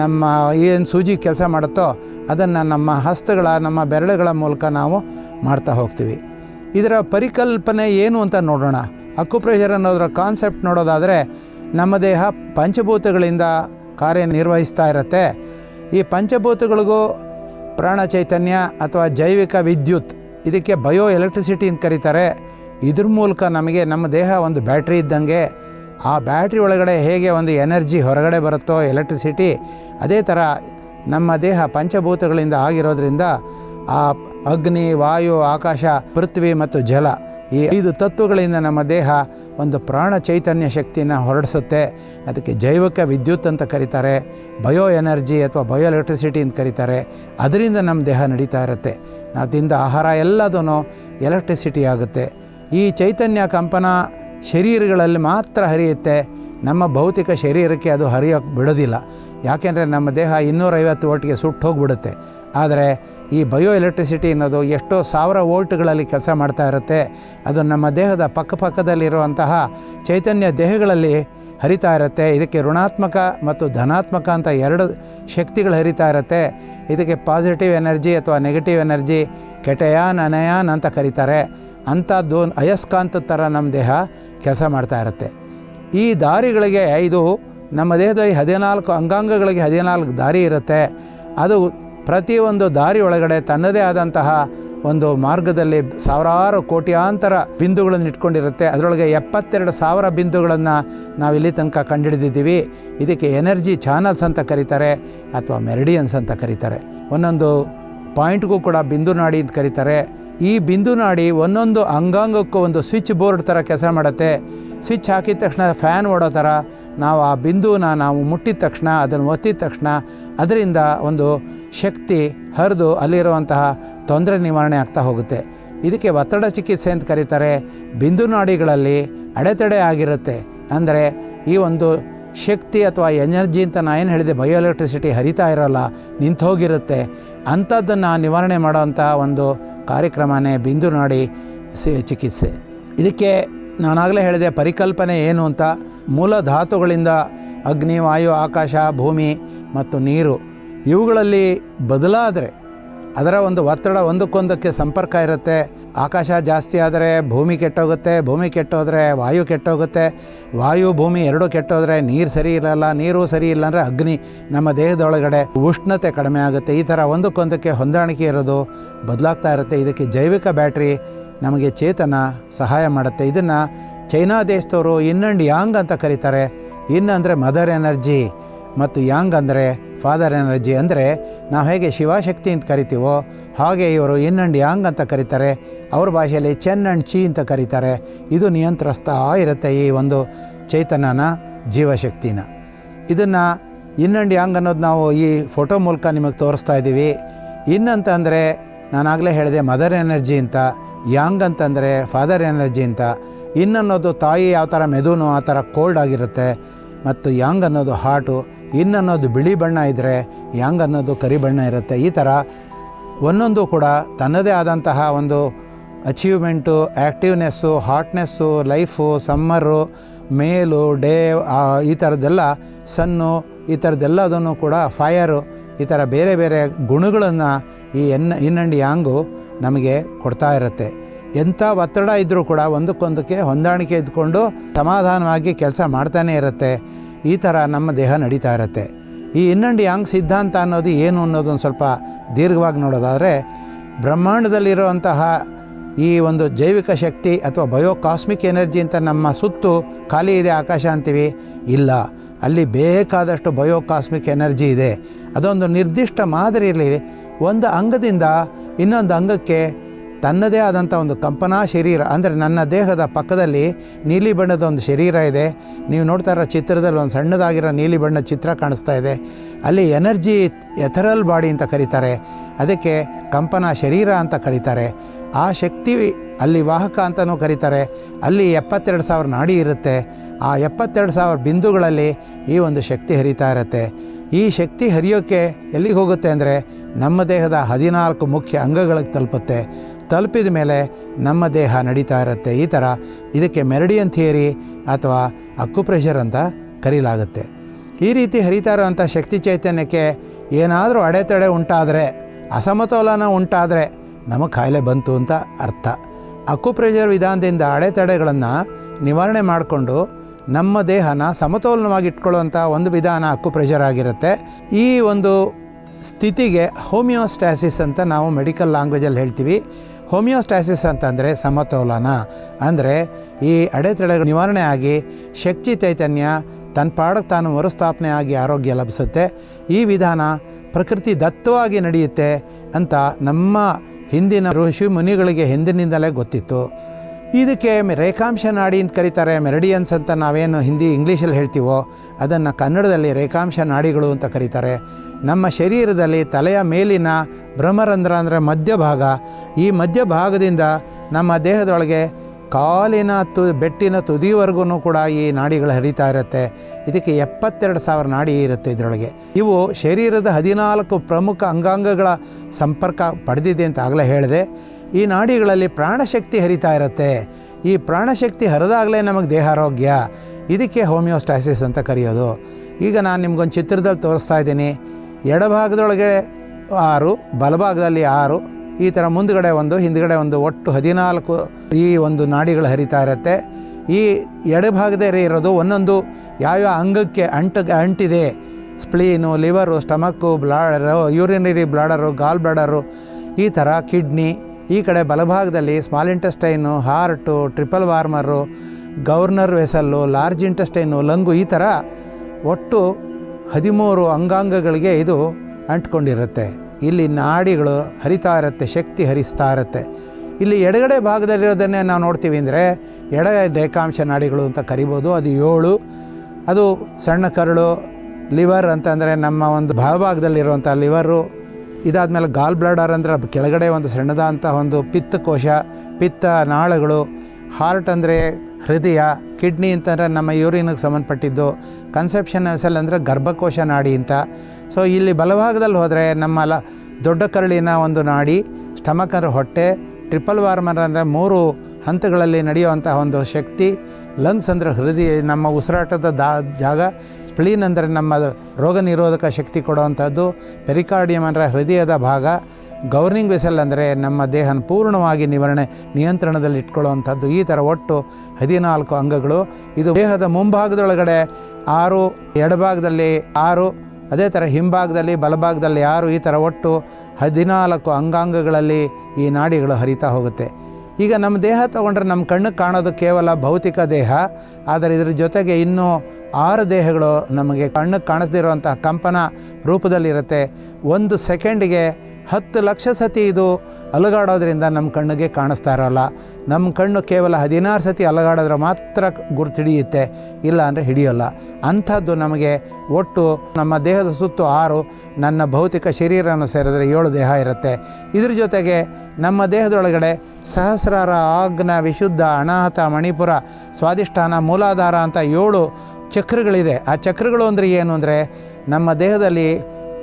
ನಮ್ಮ ಏನು ಸೂಜಿ ಕೆಲಸ ಮಾಡುತ್ತೋ ಅದನ್ನು ನಮ್ಮ ಹಸ್ತಗಳ, ನಮ್ಮ ಬೆರಳುಗಳ ಮೂಲಕ ನಾವು ಮಾಡ್ತಾ ಹೋಗ್ತೀವಿ. ಇದರ ಪರಿಕಲ್ಪನೆ ಏನು ಅಂತ ನೋಡೋಣ. ಅಕ್ಕುಪ್ರೆಷರ್ ಅನ್ನೋದರ ಕಾನ್ಸೆಪ್ಟ್ ನೋಡೋದಾದರೆ ನಮ್ಮ ದೇಹ ಪಂಚಭೂತಗಳಿಂದ ಕಾರ್ಯನಿರ್ವಹಿಸ್ತಾ ಇರುತ್ತೆ. ಈ ಪಂಚಭೂತಗಳಿಗೂ ಪ್ರಾಣ ಚೈತನ್ಯ ಅಥವಾ ಜೈವಿಕ ವಿದ್ಯುತ್, ಇದಕ್ಕೆ ಬಯೋ ಎಲೆಕ್ಟ್ರಿಸಿಟಿ ಅಂತ ಕರೀತಾರೆ. ಇದ್ರ ಮೂಲಕ ನಮಗೆ ನಮ್ಮ ದೇಹ ಒಂದು ಬ್ಯಾಟ್ರಿ ಇದ್ದಂಗೆ, ಆ ಬ್ಯಾಟ್ರಿ ಒಳಗಡೆ ಹೇಗೆ ಒಂದು ಎನರ್ಜಿ ಹೊರಗಡೆ ಬರುತ್ತೋ ಎಲೆಕ್ಟ್ರಿಸಿಟಿ, ಅದೇ ಥರ ನಮ್ಮ ದೇಹ ಪಂಚಭೂತಗಳಿಂದ ಆಗಿರೋದ್ರಿಂದ ಆ ಅಗ್ನಿ, ವಾಯು, ಆಕಾಶ, ಪೃಥ್ವಿ ಮತ್ತು ಜಲ ಈ ಐದು ತತ್ವಗಳಿಂದ ನಮ್ಮ ದೇಹ ಒಂದು ಪ್ರಾಣ ಚೈತನ್ಯ ಶಕ್ತಿಯನ್ನು ಹೊರಡಿಸುತ್ತೆ. ಅದಕ್ಕೆ ಜೈವಿಕ ವಿದ್ಯುತ್ ಅಂತ ಕರೀತಾರೆ, ಬಯೋ ಎನರ್ಜಿ ಅಥವಾ ಬಯೋ ಎಲೆಕ್ಟ್ರಿಸಿಟಿ ಅಂತ ಕರೀತಾರೆ. ಅದರಿಂದ ನಮ್ಮ ದೇಹ ನಡೀತಾ ಇರುತ್ತೆ. ನಾವು ತಿಂದ ಆಹಾರ ಎಲ್ಲದೂ ಎಲೆಕ್ಟ್ರಿಸಿಟಿ ಆಗುತ್ತೆ. ಈ ಚೈತನ್ಯ ಕಂಪನ ಶರೀರಗಳಲ್ಲಿ ಮಾತ್ರ ಹರಿಯುತ್ತೆ. ನಮ್ಮ ಭೌತಿಕ ಶರೀರಕ್ಕೆ ಅದು ಹರಿಯೋಕ್ಕೆ ಬಿಡೋದಿಲ್ಲ. ಯಾಕೆಂದರೆ ನಮ್ಮ ದೇಹ ಇನ್ನೂರೈವತ್ತು ಒಟ್ಟಿಗೆ ಸುಟ್ಟು ಹೋಗಿಬಿಡುತ್ತೆ. ಆದರೆ ಈ ಬಯೋ ಎಲೆಕ್ಟ್ರಿಸಿಟಿ ಅನ್ನೋದು ಎಷ್ಟೋ ಸಾವಿರ ವೋಲ್ಟ್ಗಳಲ್ಲಿ ಕೆಲಸ ಮಾಡ್ತಾ ಇರುತ್ತೆ. ಅದು ನಮ್ಮ ದೇಹದ ಪಕ್ಕಪಕ್ಕದಲ್ಲಿರುವಂತಹ ಚೈತನ್ಯ ದೇಹಗಳಲ್ಲಿ ಹರಿತಾ ಇರುತ್ತೆ. ಇದಕ್ಕೆ ಋಣಾತ್ಮಕ ಮತ್ತು ಧನಾತ್ಮಕ ಅಂತ ಎರಡು ಶಕ್ತಿಗಳು ಹರಿತಾ ಇರುತ್ತೆ. ಇದಕ್ಕೆ ಪಾಸಿಟಿವ್ ಎನರ್ಜಿ ಅಥವಾ ನೆಗೆಟಿವ್ ಎನರ್ಜಿ ಕೆಟಯಾನ್, ಅನಯಾನ್ ಅಂತ ಕರೀತಾರೆ. ಅಂಥದ್ದು ಅಯಸ್ಕಾಂತ ಥರ ನಮ್ಮ ದೇಹ ಕೆಲಸ ಮಾಡ್ತಾ ಇರುತ್ತೆ. ಈ ದಾರಿಗಳಿಗೆ ಇದು ನಮ್ಮ ದೇಹದಲ್ಲಿ ಹದಿನಾಲ್ಕು ಅಂಗಾಂಗಗಳಿಗೆ ಹದಿನಾಲ್ಕು ದಾರಿ ಇರುತ್ತೆ. ಅದು ಪ್ರತಿಯೊಂದು ದಾರಿ ಒಳಗಡೆ ತನ್ನದೇ ಆದಂತಹ ಒಂದು ಮಾರ್ಗದಲ್ಲಿ ಸಾವಿರಾರು ಕೋಟ್ಯಾಂತರ ಬಿಂದುಗಳನ್ನು ಇಟ್ಕೊಂಡಿರುತ್ತೆ. ಅದರೊಳಗೆ ಎಪ್ಪತ್ತೆರಡು ಸಾವಿರ ಬಿಂದುಗಳನ್ನು ನಾವು ಇಲ್ಲಿ ತನಕ ಕಂಡುಹಿಡಿದಿದ್ದೀವಿ. ಇದಕ್ಕೆ ಎನರ್ಜಿ ಚಾನಲ್ಸ್ ಅಂತ ಕರೀತಾರೆ, ಅಥವಾ ಮೆರಿಡಿಯನ್ಸ್ ಅಂತ ಕರೀತಾರೆ. ಒಂದೊಂದು ಪಾಯಿಂಟ್ಗೂ ಕೂಡ ಬಿಂದು ನಾಡಿ ಅಂತ ಕರೀತಾರೆ. ಈ ಬಿಂದು ನಾಡಿ ಒಂದೊಂದು ಅಂಗಾಂಗಕ್ಕೂ ಒಂದು ಸ್ವಿಚ್ ಬೋರ್ಡ್ ಥರ ಕೆಲಸ ಮಾಡುತ್ತೆ. ಸ್ವಿಚ್ ಹಾಕಿದ ತಕ್ಷಣ, ಫ್ಯಾನ್ ಓಡೋ ಥರ ನಾವು ಆ ಬಿಂದುನ ನಾವು ಮುಟ್ಟಿದ ತಕ್ಷಣ, ಅದನ್ನು ಒತ್ತಿದ ತಕ್ಷಣ ಅದರಿಂದ ಒಂದು ಶಕ್ತಿ ಹರಿದು ಅಲ್ಲಿರುವಂತಹ ತೊಂದರೆ ನಿವಾರಣೆ ಆಗ್ತಾ ಹೋಗುತ್ತೆ. ಇದಕ್ಕೆ ಒತ್ತಡ ಚಿಕಿತ್ಸೆ ಅಂತ ಕರೀತಾರೆ. ಬಿಂದು ನಾಡಿಗಳಲ್ಲಿ ಅಡೆತಡೆ ಆಗಿರುತ್ತೆ. ಅಂದರೆ ಈ ಒಂದು ಶಕ್ತಿ ಅಥವಾ ಎನರ್ಜಿ ಅಂತ ನಾನು ಏನು ಹೇಳಿದೆ ಬಯೋ ಎಲೆಕ್ಟ್ರಿಸಿಟಿ ಹರಿತಾ ಇರೋಲ್ಲ, ನಿಂತು ಹೋಗಿರುತ್ತೆ. ಅಂಥದ್ದನ್ನು ನಿವಾರಣೆ ಮಾಡೋವಂಥ ಒಂದು ಕಾರ್ಯಕ್ರಮನೇ ಬಿಂದು ನಾಡಿ ಚಿಕಿತ್ಸೆ. ಇದಕ್ಕೆ ನಾನಾಗಲೇ ಹೇಳಿದೆ, ಪರಿಕಲ್ಪನೆ ಏನು ಅಂತ. ಮೂಲ ಧಾತುಗಳಿಂದ ಅಗ್ನಿ, ವಾಯು, ಆಕಾಶ, ಭೂಮಿ ಮತ್ತು ನೀರು ಇವುಗಳಲ್ಲಿ ಬದಲಾದರೆ ಅದರ ಒಂದು ಒತ್ತಡ ಒಂದಕ್ಕೊಂದಕ್ಕೆ ಸಂಪರ್ಕ ಇರುತ್ತೆ. ಆಕಾಶ ಜಾಸ್ತಿ ಆದರೆ ಭೂಮಿ ಕೆಟ್ಟೋಗುತ್ತೆ, ಭೂಮಿ ಕೆಟ್ಟೋದ್ರೆ ವಾಯು ಕೆಟ್ಟೋಗುತ್ತೆ. ವಾಯು, ಭೂಮಿ ಎರಡೂ ಕೆಟ್ಟೋದ್ರೆ ನೀರು ಸರಿ ಇರಲ್ಲ, ನೀರು ಸರಿ ಇಲ್ಲ ಅಂದರೆ ಅಗ್ನಿ ನಮ್ಮ ದೇಹದೊಳಗಡೆ ಉಷ್ಣತೆ ಕಡಿಮೆ ಆಗುತ್ತೆ. ಈ ಥರ ಒಂದಕ್ಕೊಂದಕ್ಕೆ ಹೊಂದಾಣಿಕೆ ಇರೋದು ಬದಲಾಗ್ತಾ ಇರುತ್ತೆ. ಇದಕ್ಕೆ ಜೈವಿಕ ಬ್ಯಾಟ್ರಿ ನಮಗೆ ಚೇತನ ಸಹಾಯ ಮಾಡುತ್ತೆ. ಇದನ್ನು ಚೈನಾ ದೇಶದವರು ಇನ್ ಆ್ಯಂಡ್ ಯಾಂಗ್ ಅಂತ ಕರೀತಾರೆ. ಇನ್ ಅಂದರೆ ಮದರ್ ಎನರ್ಜಿ ಮತ್ತು ಯಾಂಗ್ ಅಂದರೆ ಫಾದರ್ ಎನರ್ಜಿ ಅಂದರೆ ನಾವು ಹೇಗೆ ಶಿವಶಕ್ತಿ ಅಂತ ಕರಿತೀವೋ ಹಾಗೆ ಇವರು ಇನ್ ಆ್ಯಂಡ್ ಯಾಂಗ್ ಅಂತ ಕರೀತಾರೆ. ಅವ್ರ ಭಾಷೆಯಲ್ಲಿ ಚೆನ್ ಅಂಡ್ ಚಿ ಅಂತ ಕರೀತಾರೆ. ಇದು ನಿಯಂತ್ರಿಸ್ತಾ ಇರುತ್ತೆ ಈ ಒಂದು ಚೈತನ್ಯನ, ಜೀವಶಕ್ತಿನ. ಇದನ್ನು ಇನ್ ಆ್ಯಂಡ್ ಯಾಂಗ್ ಅನ್ನೋದು ನಾವು ಈ ಫೋಟೋ ಮೂಲಕ ನಿಮಗೆ ತೋರಿಸ್ತಾ ಇದ್ದೀವಿ ಇನ್ ಅಂತ ಅಂದರೆ ನಾನಾಗಲೇ ಹೇಳಿದೆ ಮದರ್ ಎನರ್ಜಿ ಅಂತ. ಯಾಂಗ್ ಅಂತಂದರೆ ಫಾದರ್ ಎನರ್ಜಿ ಅಂತ. ಇನ್ ಅನ್ನೋದು ತಾಯಿ ಯಾವ ಥರ ಮೆದುನು, ಆ ಥರ ಕೋಲ್ಡ್ ಆಗಿರುತ್ತೆ. ಮತ್ತು ಯಾಂಗ್ ಅನ್ನೋದು ಹಾರ್ಟು ಇನ್ ಅನ್ನೋದು ಬಿಳಿ ಬಣ್ಣ ಇದ್ದರೆ ಯಾಂಗ್ ಅನ್ನೋದು ಕರಿ ಬಣ್ಣ ಇರುತ್ತೆ. ಈ ಥರ ಒಂದೊಂದು ಕೂಡ ತನ್ನದೇ ಆದಂತಹ ಒಂದು ಅಚೀವ್ಮೆಂಟು ಆ್ಯಕ್ಟಿವ್ನೆಸ್ಸು ಹಾಟ್ನೆಸ್ಸು ಲೈಫು ಸಮ್ಮರು ಮೇಲು ಡೇ ಈ ಥರದ್ದೆಲ್ಲ ಸನ್ನು ಈ ಥರದ್ದೆಲ್ಲದನ್ನು ಕೂಡ ಫೈರು ಈ ಥರ ಬೇರೆ ಬೇರೆ ಗುಣಗಳನ್ನು ಈ ಎನ್ ಇನ್ ಆ್ಯಂಡ್ ಯಾಂಗು ನಮಗೆ ಕೊಡ್ತಾ ಇರುತ್ತೆ. ಎಂಥ ಒತ್ತಡ ಇದ್ದರೂ ಕೂಡ ಒಂದಕ್ಕೊಂದಕ್ಕೆ ಹೊಂದಾಣಿಕೆ ಇದ್ಕೊಂಡು ಸಮಾಧಾನವಾಗಿ ಕೆಲಸ ಮಾಡ್ತಾನೇ ಇರುತ್ತೆ. ಈ ಥರ ನಮ್ಮ ದೇಹ ನಡೀತಾ ಇರುತ್ತೆ. ಈ ಇನ್ ಆ್ಯಂಡ್ ಯಾಂಗ್ ಸಿದ್ಧಾಂತ ಅನ್ನೋದು ಏನು ಅನ್ನೋದೊಂದು ಸ್ವಲ್ಪ ದೀರ್ಘವಾಗಿ ನೋಡೋದಾದರೆ, ಬ್ರಹ್ಮಾಂಡದಲ್ಲಿರುವಂತಹ ಈ ಒಂದು ಜೈವಿಕ ಶಕ್ತಿ ಅಥವಾ ಬಯೋ ಕಾಸ್ಮಿಕ್ ಎನರ್ಜಿ ಅಂತ ನಮ್ಮ ಸುತ್ತು ಖಾಲಿ ಇದೆ ಆಕಾಶ ಅಂತೀವಿ. ಇಲ್ಲ, ಅಲ್ಲಿ ಬೇಕಾದಷ್ಟು ಬಯೋ ಕಾಸ್ಮಿಕ್ ಎನರ್ಜಿ ಇದೆ. ಅದೊಂದು ನಿರ್ದಿಷ್ಟ ಮಾದರಿಯಲ್ಲಿ ಒಂದು ಅಂಗದಿಂದ ಇನ್ನೊಂದು ಅಂಗಕ್ಕೆ ತನ್ನದೇ ಆದಂಥ ಒಂದು ಕಂಪನಾ ಶರೀರ, ಅಂದರೆ ನನ್ನ ದೇಹದ ಪಕ್ಕದಲ್ಲಿ ನೀಲಿ ಬಣ್ಣದ ಒಂದು ಶರೀರ ಇದೆ. ನೀವು ನೋಡ್ತಾ ಇರೋ ಚಿತ್ರದಲ್ಲಿ ಒಂದು ಸಣ್ಣದಾಗಿರೋ ನೀಲಿ ಬಣ್ಣದ ಚಿತ್ರ ಕಾಣಿಸ್ತಾ ಇದೆ. ಅಲ್ಲಿ ಎನರ್ಜಿ ಎಥರಲ್ ಬಾಡಿ ಅಂತ ಕರೀತಾರೆ. ಅದಕ್ಕೆ ಕಂಪನ ಶರೀರ ಅಂತ ಕರೀತಾರೆ. ಆ ಶಕ್ತಿ ಅಲ್ಲಿ ವಾಹಕ ಅಂತಲೂ ಕರೀತಾರೆ. ಅಲ್ಲಿ ಎಪ್ಪತ್ತೆರಡು ಸಾವಿರ ನಾಡಿ ಇರುತ್ತೆ. ಆ ಎಪ್ಪತ್ತೆರಡು ಸಾವಿರ ಬಿಂದುಗಳಲ್ಲಿ ಈ ಒಂದು ಶಕ್ತಿ ಹರಿತಾ ಇರುತ್ತೆ. ಈ ಶಕ್ತಿ ಹರಿಯೋಕ್ಕೆ ಎಲ್ಲಿಗೆ ಹೋಗುತ್ತೆ ಅಂದರೆ ನಮ್ಮ ದೇಹದ ಹದಿನಾಲ್ಕು ಮುಖ್ಯ ಅಂಗಗಳಿಗೆ ತಲುಪುತ್ತೆ. ತಲುಪಿದ ಮೇಲೆ ನಮ್ಮ ದೇಹ ನಡೀತಾ ಇರುತ್ತೆ. ಈ ಥರ ಇದಕ್ಕೆ ಮೆರಡಿಯನ್ ಥಿಯರಿ ಅಥವಾ ಅಕ್ಕುಪ್ರೆಷರ್ ಅಂತ ಕರೀಲಾಗುತ್ತೆ. ಈ ರೀತಿ ಹರಿತಾ ಇರುವಂಥ ಶಕ್ತಿ ಚೈತನ್ಯಕ್ಕೆ ಏನಾದರೂ ಅಡೆತಡೆ ಉಂಟಾದರೆ, ಅಸಮತೋಲನ ಉಂಟಾದರೆ ನಮಗೆ ಕಾಯಿಲೆ ಬಂತು ಅಂತ ಅರ್ಥ. ಅಕ್ಕುಪ್ರೆಷರ್ ವಿಧಾನದಿಂದ ಅಡೆತಡೆಗಳನ್ನು ನಿವಾರಣೆ ಮಾಡಿಕೊಂಡು ನಮ್ಮ ದೇಹನ ಸಮತೋಲನವಾಗಿ ಇಟ್ಕೊಳ್ಳುವಂಥ ಒಂದು ವಿಧಾನ ಅಕ್ಕುಪ್ರೆಷರ್ ಆಗಿರುತ್ತೆ. ಈ ಒಂದು ಸ್ಥಿತಿಗೆ ಹೋಮಿಯೋಸ್ಟ್ಯಾಸಿಸ್ ಅಂತ ನಾವು ಮೆಡಿಕಲ್ ಲ್ಯಾಂಗ್ವೇಜಲ್ಲಿ ಹೇಳ್ತೀವಿ. ಹೋಮಿಯೋಸ್ಟ್ಯಾಸಿಸ್ ಅಂತಂದರೆ ಸಮತೋಲನ. ಅಂದರೆ ಈ ಅಡೆತಡೆಗಳು ನಿವಾರಣೆ ಆಗಿ ಶಕ್ತಿ ಚೈತನ್ಯ, ತನ್ನ ಪಾಡಕ್ಕೆ ತಾನು ಮರುಸ್ಥಾಪನೆ ಆಗಿ ಆರೋಗ್ಯ ಲಭಿಸುತ್ತೆ. ಈ ವಿಧಾನ ಪ್ರಕೃತಿ ದತ್ತವಾಗಿ ನಡೆಯುತ್ತೆ ಅಂತ ನಮ್ಮ ಹಿಂದಿನ ಋಷಿ ಮುನಿಗಳಿಗೆ ಹಿಂದಿನಿಂದಲೇ ಗೊತ್ತಿತ್ತು. ಇದಕ್ಕೆ ರೇಖಾಂಶ ನಾಡಿ ಅಂತ ಕರೀತಾರೆ, ಮೆರಡಿಯನ್ಸ್ ಅಂತ ನಾವೇನು ಹಿಂದಿ ಇಂಗ್ಲೀಷಲ್ಲಿ ಹೇಳ್ತೀವೋ, ಅದನ್ನು ಕನ್ನಡದಲ್ಲಿ ರೇಖಾಂಶ ನಾಡಿಗಳು ಅಂತ ಕರೀತಾರೆ. ನಮ್ಮ ಶರೀರದಲ್ಲಿ ತಲೆಯ ಮೇಲಿನ ಭ್ರಮರಂಧ್ರ ಅಂದರೆ ಮಧ್ಯಭಾಗ. ಈ ಮಧ್ಯಭಾಗದಿಂದ ನಮ್ಮ ದೇಹದೊಳಗೆ ಕಾಲಿನ ತು, ಬೆಟ್ಟಿನ ತುದಿವರೆಗೂ ಕೂಡ ಈ ನಾಡಿಗಳು ಹರಿತಾ ಇರುತ್ತೆ. ಇದಕ್ಕೆ ಎಪ್ಪತ್ತೆರಡು ಸಾವಿರ ನಾಡಿ ಇರುತ್ತೆ ಇದರೊಳಗೆ. ಇವು ಶರೀರದ ಹದಿನಾಲ್ಕು ಪ್ರಮುಖ ಅಂಗಾಂಗಗಳ ಸಂಪರ್ಕ ಪಡೆದಿದೆ ಅಂತ ಆಗಲೇ ಹೇಳಿದೆ. ಈ ನಾಡಿಗಳಲ್ಲಿ ಪ್ರಾಣಶಕ್ತಿ ಹರಿತಾ ಇರುತ್ತೆ. ಈ ಪ್ರಾಣಶಕ್ತಿ ಹರಿದಾಗಲೇ ನಮಗೆ ದೇಹಾರೋಗ್ಯ. ಇದಕ್ಕೆ ಹೋಮಿಯೋಸ್ಟಾಸಿಸ್ ಅಂತ ಕರೆಯೋದು. ಈಗ ನಾನು ನಿಮ್ಗೊಂದು ಚಿತ್ರದಲ್ಲಿ ತೋರಿಸ್ತಾ ಇದ್ದೀನಿ. ಎಡಭಾಗದೊಳಗೆ ಆರು, ಬಲಭಾಗದಲ್ಲಿ ಆರು, ಈ ಥರ ಮುಂದುಗಡೆ ಒಂದು, ಹಿಂದುಗಡೆ ಒಂದು, ಒಟ್ಟು ಹದಿನಾಲ್ಕು ಈ ಒಂದು ನಾಡಿಗಳು ಹರಿತಾ ಇರುತ್ತೆ. ಈ ಎಡಭಾಗದಲ್ಲಿ ಇರೋದು ಒಂದೊಂದು ಯಾವ್ಯಾವ ಅಂಗಕ್ಕೆ ಅಂಟು, ಅಂಟಿದೆ. Spleen, liver, stomach, bladder, urinary bladder, gall bladder, ಈ ಥರ ಕಿಡ್ನಿ, ಈ ಕಡೆ ಬಲಭಾಗದಲ್ಲಿ small intestine, heart, triple warmer governor vessel, large intestine, lung ಈ ಥರ ಒಟ್ಟು ಹದಿಮೂರು ಅಂಗಾಂಗಗಳಿಗೆ ಇದು ಅಂಟ್ಕೊಂಡಿರುತ್ತೆ. ಇಲ್ಲಿ ನಾಡಿಗಳು ಹರಿತಾ ಇರುತ್ತೆ, ಶಕ್ತಿ ಹರಿಸ್ತಾ ಇರುತ್ತೆ. ಇಲ್ಲಿ ಎಡಗಡೆ ಭಾಗದಲ್ಲಿರೋದನ್ನೇ ನಾವು ನೋಡ್ತೀವಿ ಅಂದರೆ ಎಡ ರೇಖಾಂಶ ನಾಡಿಗಳು ಅಂತ ಕರಿಬೋದು. ಅದು ಏಳು, ಅದು ಸಣ್ಣ ಕರಳು, ಲಿವರ್ ಅಂತಂದರೆ ನಮ್ಮ ಒಂದು ಭಾಗಭಾಗದಲ್ಲಿರುವಂಥ ಲಿವರು, ಇದಾದಮೇಲೆ ಗಾಲ್ ಬ್ಲಡರ್ ಅಂದರೆ ಅದು ಕೆಳಗಡೆ ಒಂದು ಸಣ್ಣದಾದಂಥ ಒಂದು ಪಿತ್ತಕೋಶ, ಪಿತ್ತ ನಾಳಗಳು, ಹಾರ್ಟ್ ಅಂದರೆ ಹೃದಯ, ಕಿಡ್ನಿ ಅಂತಂದರೆ ನಮ್ಮ ಯೂರಿನಿಗೆ ಸಂಬಂಧಪಟ್ಟಿದ್ದು. ಕನ್ಸೆಪ್ಷನ್ ಸೆಲ್ ಅಂದರೆ ಗರ್ಭಕೋಶ ನಾಡಿ ಅಂತ. ಸೊ ಇಲ್ಲಿ ಬಲಭಾಗದಲ್ಲಿ ಹೋದರೆ ನಮ್ಮ ಲ, ದೊಡ್ಡ ಕರಳಿನ ಒಂದು ನಾಡಿ ಸ್ಟಮಕ್ ಅಂದರೆ ಹೊಟ್ಟೆ ಟ್ರಿಪಲ್ ವಾರ್ಮರ್ ಅಂದರೆ ಮೂರು ಹಂತಗಳಲ್ಲಿ ನಡೆಯುವಂತಹ ಒಂದು ಶಕ್ತಿ. ಲಂಗ್ಸ್ ಅಂದರೆ ಹೃದಯ, ನಮ್ಮ ಉಸಿರಾಟದ ದಾ, ಜಾಗ. ಸ್ಪ್ಲೀನ್ ಅಂದರೆ ನಮ್ಮ ರೋಗ ನಿರೋಧಕ ಶಕ್ತಿ ಕೊಡುವಂಥದ್ದು. ಪೆರಿಕಾರ್ಡಿಯಮ್ ಅಂದರೆ ಹೃದಯದ ಭಾಗ. ಗವರ್ನಿಂಗ್ ವೆಸೆಲ್ ಅಂದರೆ ನಮ್ಮ ದೇಹನ ಪೂರ್ಣವಾಗಿ ನಿವಾರಣೆ, ನಿಯಂತ್ರಣದಲ್ಲಿ ಇಟ್ಕೊಳ್ಳುವಂಥದ್ದು. ಈ ಥರ ಒಟ್ಟು ಹದಿನಾಲ್ಕು ಅಂಗಗಳು. ಇದು ದೇಹದ ಮುಂಭಾಗದೊಳಗಡೆ ಆರು, ಎಡಭಾಗದಲ್ಲಿ ಆರು, ಅದೇ ಥರ ಹಿಂಭಾಗದಲ್ಲಿ, ಬಲಭಾಗದಲ್ಲಿ ಆರು, ಈ ಥರ ಒಟ್ಟು ಹದಿನಾಲ್ಕು ಅಂಗಾಂಗಗಳಲ್ಲಿ ಈ ನಾಡಿಗಳು ಹರಿತಾ ಹೋಗುತ್ತೆ. ಈಗ ನಮ್ಮ ದೇಹ ತಗೊಂಡ್ರೆ ನಮ್ಮ ಕಣ್ಣು ಕಾಣೋದು ಕೇವಲ ಭೌತಿಕ ದೇಹ. ಆದರೆ ಇದರ ಜೊತೆಗೆ ಇನ್ನೂ ಆರು ದೇಹಗಳು ನಮಗೆ ಕಣ್ಣು ಕಾಣಿಸ್ದಿರುವಂತಹ ಕಂಪನ ರೂಪದಲ್ಲಿರುತ್ತೆ. ಒಂದು ಸೆಕೆಂಡಿಗೆ ಹತ್ತು ಲಕ್ಷ ಸತಿ ಇದು ಅಲುಗಾಡೋದ್ರಿಂದ ನಮ್ಮ ಕಣ್ಣಿಗೆ ಕಾಣಿಸ್ತಾ ಇರೋಲ್ಲ. ನಮ್ಮ ಕಣ್ಣು ಕೇವಲ ಹದಿನಾರು ಸತಿ ಅಲುಗಾಡಿದ್ರೆ ಮಾತ್ರ ಗುರುತು ಹಿಡಿಯುತ್ತೆ ಇಲ್ಲ ಅಂದರೆ ಹಿಡಿಯೋಲ್ಲ. ಅಂಥದ್ದು ನಮಗೆ ಒಟ್ಟು ನಮ್ಮ ದೇಹದ ಸುತ್ತು ಆರು, ನನ್ನ ಭೌತಿಕ ಶರೀರವನ್ನು ಸೇರಿದ್ರೆ ಏಳು ದೇಹ ಇರುತ್ತೆ. ಇದ್ರ ಜೊತೆಗೆ ನಮ್ಮ ದೇಹದೊಳಗಡೆ ಸಹಸ್ರಾರ ಆಗ್ನ ವಿಶುದ್ಧ, ಅನಾಹತ, ಮಣಿಪುರ ಸ್ವಾದಿಷ್ಠಾನ ಮೂಲಾಧಾರ ಅಂತ ಏಳು ಚಕ್ರಗಳಿದೆ. ಆ ಚಕ್ರಗಳು ಅಂದರೆ ಏನು ಅಂದರೆ ನಮ್ಮ ದೇಹದಲ್ಲಿ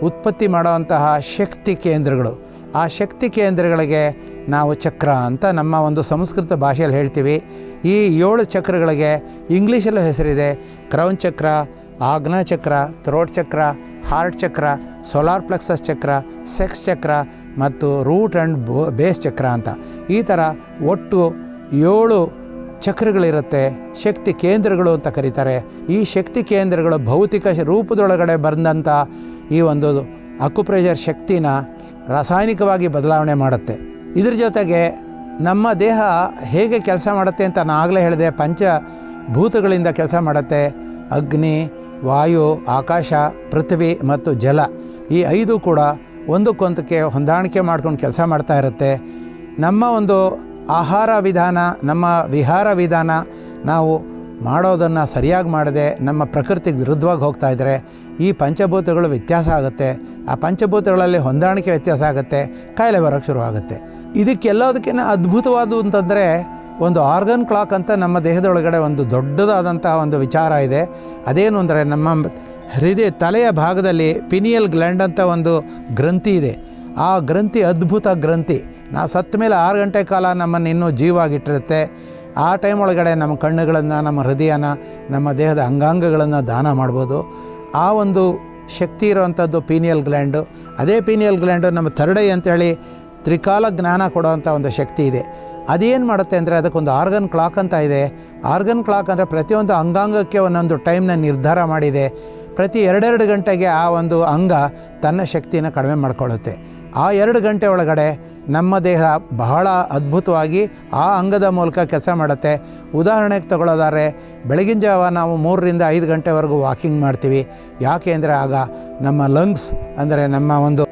ಉತ್ಪತ್ತಿ ಮಾಡುವಂತಹ ಶಕ್ತಿ ಕೇಂದ್ರಗಳು. ಆ ಶಕ್ತಿ ಕೇಂದ್ರಗಳಿಗೆ ನಾವು ಚಕ್ರ ಅಂತ ನಮ್ಮ ಒಂದು ಸಂಸ್ಕೃತ ಭಾಷೆಯಲ್ಲಿ ಹೇಳ್ತೀವಿ. ಈ ಏಳು ಚಕ್ರಗಳಿಗೆ ಇಂಗ್ಲೀಷಲ್ಲೂ ಹೆಸರಿದೆ. ಕ್ರೌನ್ ಚಕ್ರ, ಆಗ್ನಾ ಚಕ್ರ, ಥ್ರೋಟ್ ಚಕ್ರ, ಹಾರ್ಟ್ ಚಕ್ರ, ಸೋಲಾರ್ ಪ್ಲೆಕ್ಸಸ್ ಚಕ್ರ, ಸೆಕ್ಸ್ ಚಕ್ರ ಮತ್ತು ರೂಟ್ ಆ್ಯಂಡ್ ಬೇಸ್ ಚಕ್ರ ಅಂತ. ಈ ಥರ ಒಟ್ಟು ಏಳು ಚಕ್ರಗಳಿರುತ್ತೆ ಶಕ್ತಿ ಕೇಂದ್ರಗಳು ಅಂತ ಕರೀತಾರೆ. ಈ ಶಕ್ತಿ ಕೇಂದ್ರಗಳು ಭೌತಿಕ ರೂಪದೊಳಗಡೆ ಬಂದಂಥ ಈ ಒಂದು ಅಕುಪ್ರೆಷರ್ ಶಕ್ತಿನ ರಾಸಾಯನಿಕವಾಗಿ ಬದಲಾವಣೆ ಮಾಡುತ್ತೆ. ಇದ್ರ ಜೊತೆಗೆ ನಮ್ಮ ದೇಹ ಹೇಗೆ ಕೆಲಸ ಮಾಡುತ್ತೆ ಅಂತ ನಾನು ಆಗಲೇ ಹೇಳಿದೆ. ಪಂಚ ಭೂತಗಳಿಂದ ಕೆಲಸ ಮಾಡುತ್ತೆ. ಅಗ್ನಿ, ವಾಯು, ಆಕಾಶ, ಪೃಥ್ವಿ ಮತ್ತು ಜಲ ಈ ಐದು ಕೂಡ ಒಂದಕ್ಕೊಂದಕ್ಕೆ ಹೊಂದಾಣಿಕೆ ಮಾಡ್ಕೊಂಡು ಕೆಲಸ ಮಾಡ್ತಾ ಇರುತ್ತೆ. ನಮ್ಮ ಒಂದು ಆಹಾರ ವಿಧಾನ, ನಮ್ಮ ವಿಹಾರ ವಿಧಾನ ನಾವು ಮಾಡೋದನ್ನು ಸರಿಯಾಗಿ ಮಾಡದೆ ನಮ್ಮ ಪ್ರಕೃತಿಗೆ ವಿರುದ್ಧವಾಗಿ ಹೋಗ್ತಾ ಇದ್ದರೆ ಈ ಪಂಚಭೂತಗಳು ವ್ಯತ್ಯಾಸ ಆಗುತ್ತೆ. ಆ ಪಂಚಭೂತಗಳಲ್ಲಿ ಹೊಂದಾಣಿಕೆ ವ್ಯತ್ಯಾಸ ಆಗುತ್ತೆ. ಕಾಯಿಲೆ ಬರೋಕ್ಕೆ ಶುರು ಆಗುತ್ತೆ. ಇದಕ್ಕೆಲ್ಲದಕ್ಕಿಂತ ಅದ್ಭುತವಾದ ಅಂತಂದರೆ ಒಂದು ಆರ್ಗನ್ ಕ್ಲಾಕ್ ಅಂತ ನಮ್ಮ ದೇಹದೊಳಗಡೆ ಒಂದು ದೊಡ್ಡದಾದಂತಹ ಒಂದು ವಿಚಾರ ಇದೆ. ಅದೇನು ಅಂದರೆ ನಮ್ಮ ಹೃದಯ ತಲೆಯ ಭಾಗದಲ್ಲಿ ಪಿನಿಯಲ್ ಗ್ಲ್ಯಾಂಡ್ ಅಂತ ಒಂದು ಗ್ರಂಥಿ ಇದೆ. ಆ ಗ್ರಂಥಿ ಅದ್ಭುತ ಗ್ರಂಥಿ. ನಾವು ಸತ್ತ ಮೇಲೆ ಆರು ಗಂಟೆ ಕಾಲ ನಮ್ಮನ್ನು ಇನ್ನೂ ಜೀವಾಗಿಟ್ಟಿರುತ್ತೆ. ಆ ಟೈಮ್ ಒಳಗಡೆ ನಮ್ಮ ಕಣ್ಣುಗಳನ್ನು, ನಮ್ಮ ಹೃದಯನ, ನಮ್ಮ ದೇಹದ ಅಂಗಾಂಗಗಳನ್ನು ದಾನ ಮಾಡ್ಬೋದು. ಆ ಒಂದು ಶಕ್ತಿ ಇರುವಂಥದ್ದು ಪೀನಿಯಲ್ ಗ್ಲ್ಯಾಂಡು ಅದೇ ಪೀನಿಯಲ್ ಗ್ಲ್ಯಾಂಡು ನಮ್ಮ ಥರ್ಡ್ ಐ ಅಂತೇಳಿ ತ್ರಿಕಾಲ ಜ್ಞಾನ ಕೊಡೋವಂಥ ಒಂದು ಶಕ್ತಿ ಇದೆ. ಅದೇನು ಮಾಡುತ್ತೆ ಅಂದರೆ ಅದಕ್ಕೊಂದು ಆರ್ಗನ್ ಕ್ಲಾಕ್ ಅಂತ ಇದೆ. ಆರ್ಗನ್ ಕ್ಲಾಕ್ ಅಂದರೆ ಪ್ರತಿಯೊಂದು ಅಂಗಾಂಗಕ್ಕೆ ಒಂದೊಂದು ಟೈಮ್ನ ನಿರ್ಧಾರ ಮಾಡಿದೆ. ಪ್ರತಿ ಎರಡೆರಡು ಗಂಟೆಗೆ ಆ ಒಂದು ಅಂಗ ತನ್ನ ಶಕ್ತಿಯನ್ನು ಕಡಿಮೆ ಮಾಡಿಕೊಳ್ಳುತ್ತೆ. ಆ ಎರಡು ಗಂಟೆ ಒಳಗಡೆ ನಮ್ಮ ದೇಹ ಬಹಳ ಅದ್ಭುತವಾಗಿ ಆ ಅಂಗದ ಮೂಲಕ ಕೆಲಸ ಮಾಡುತ್ತೆ. ಉದಾಹರಣೆಗೆ ತಗೊಳ್ಳೋದಾದ್ರೆ, ಬೆಳಗಿನ ಜಾವ ನಾವು ಮೂರರಿಂದ ಐದು ಗಂಟೆವರೆಗೂ ವಾಕಿಂಗ್ ಮಾಡ್ತೀವಿ. ಯಾಕೆ ಅಂದರೆ ಆಗ ನಮ್ಮ ಲಂಗ್ಸ್ ಅಂದರೆ ನಮ್ಮ ಒಂದು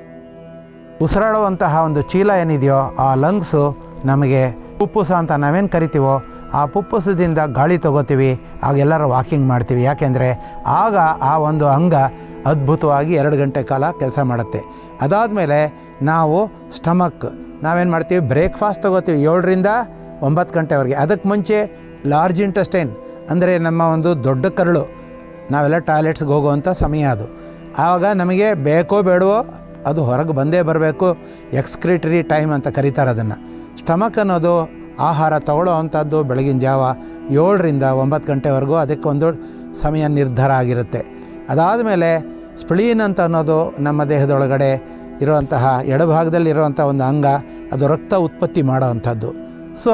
ಉಸಿರಾಡುವಂತಹ ಒಂದು ಚೀಲ ಏನಿದೆಯೋ ಆ ಲಂಗ್ಸು ನಮಗೆ ಪುಪ್ಪುಸ ಅಂತ ನಾವೇನು ಕರಿತೀವೋ, ಆ ಪುಪ್ಪುಸದಿಂದ ಗಾಳಿ ತಗೋತೀವಿ. ಆಗ ಎಲ್ಲರೂ ವಾಕಿಂಗ್ ಮಾಡ್ತೀವಿ. ಯಾಕೆಂದರೆ ಆಗ ಆ ಒಂದು ಅಂಗ ಅದ್ಭುತವಾಗಿ ಎರಡು ಗಂಟೆ ಕಾಲ ಕೆಲಸ ಮಾಡುತ್ತೆ. ಅದಾದಮೇಲೆ ನಾವು ಸ್ಟಮಕ್, ನಾವೇನು ಮಾಡ್ತೀವಿ? ಬ್ರೇಕ್ಫಾಸ್ಟ್ ತಗೋತೀವಿ ಏಳರಿಂದ ಒಂಬತ್ತು ಗಂಟೆವರೆಗೆ. ಅದಕ್ಕೆ ಮುಂಚೆ ಲಾರ್ಜ್ ಇಂಟೆಸ್ಟೈನ್, ಅಂದರೆ ನಮ್ಮ ಒಂದು ದೊಡ್ಡ ಕರಳು, ನಾವೆಲ್ಲ ಟಾಯ್ಲೆಟ್ಸ್ಗೆ ಹೋಗುವಂಥ ಸಮಯ ಅದು. ಆವಾಗ ನಮಗೆ ಬೇಕೋ ಬೇಡವೋ ಅದು ಹೊರಗೆ ಬಂದೇ ಬರಬೇಕು. ಎಕ್ಸ್ಕ್ರಿಟರಿ ಟೈಮ್ ಅಂತ ಕರೀತಾರೆ ಅದನ್ನು. ಸ್ಟಮಕ್ ಅನ್ನೋದು ಆಹಾರ ತಗೊಳ್ಳೋ ಅಂಥದ್ದು ಬೆಳಗಿನ ಜಾವ ಏಳರಿಂದ ಒಂಬತ್ತು ಗಂಟೆವರೆಗೂ ಅದಕ್ಕೆ ಒಂದು ಸಮಯ ನಿರ್ಧಾರ ಆಗಿರುತ್ತೆ. ಅದಾದಮೇಲೆ ಸ್ಪ್ಳೀನ್ ಅಂತ ಅನ್ನೋದು ನಮ್ಮ ದೇಹದೊಳಗಡೆ ಇರುವಂತಹ ಎಡಭಾಗದಲ್ಲಿ ಇರುವಂಥ ಒಂದು ಅಂಗ, ಅದು ರಕ್ತ ಉತ್ಪತ್ತಿ ಮಾಡೋವಂಥದ್ದು. ಸೊ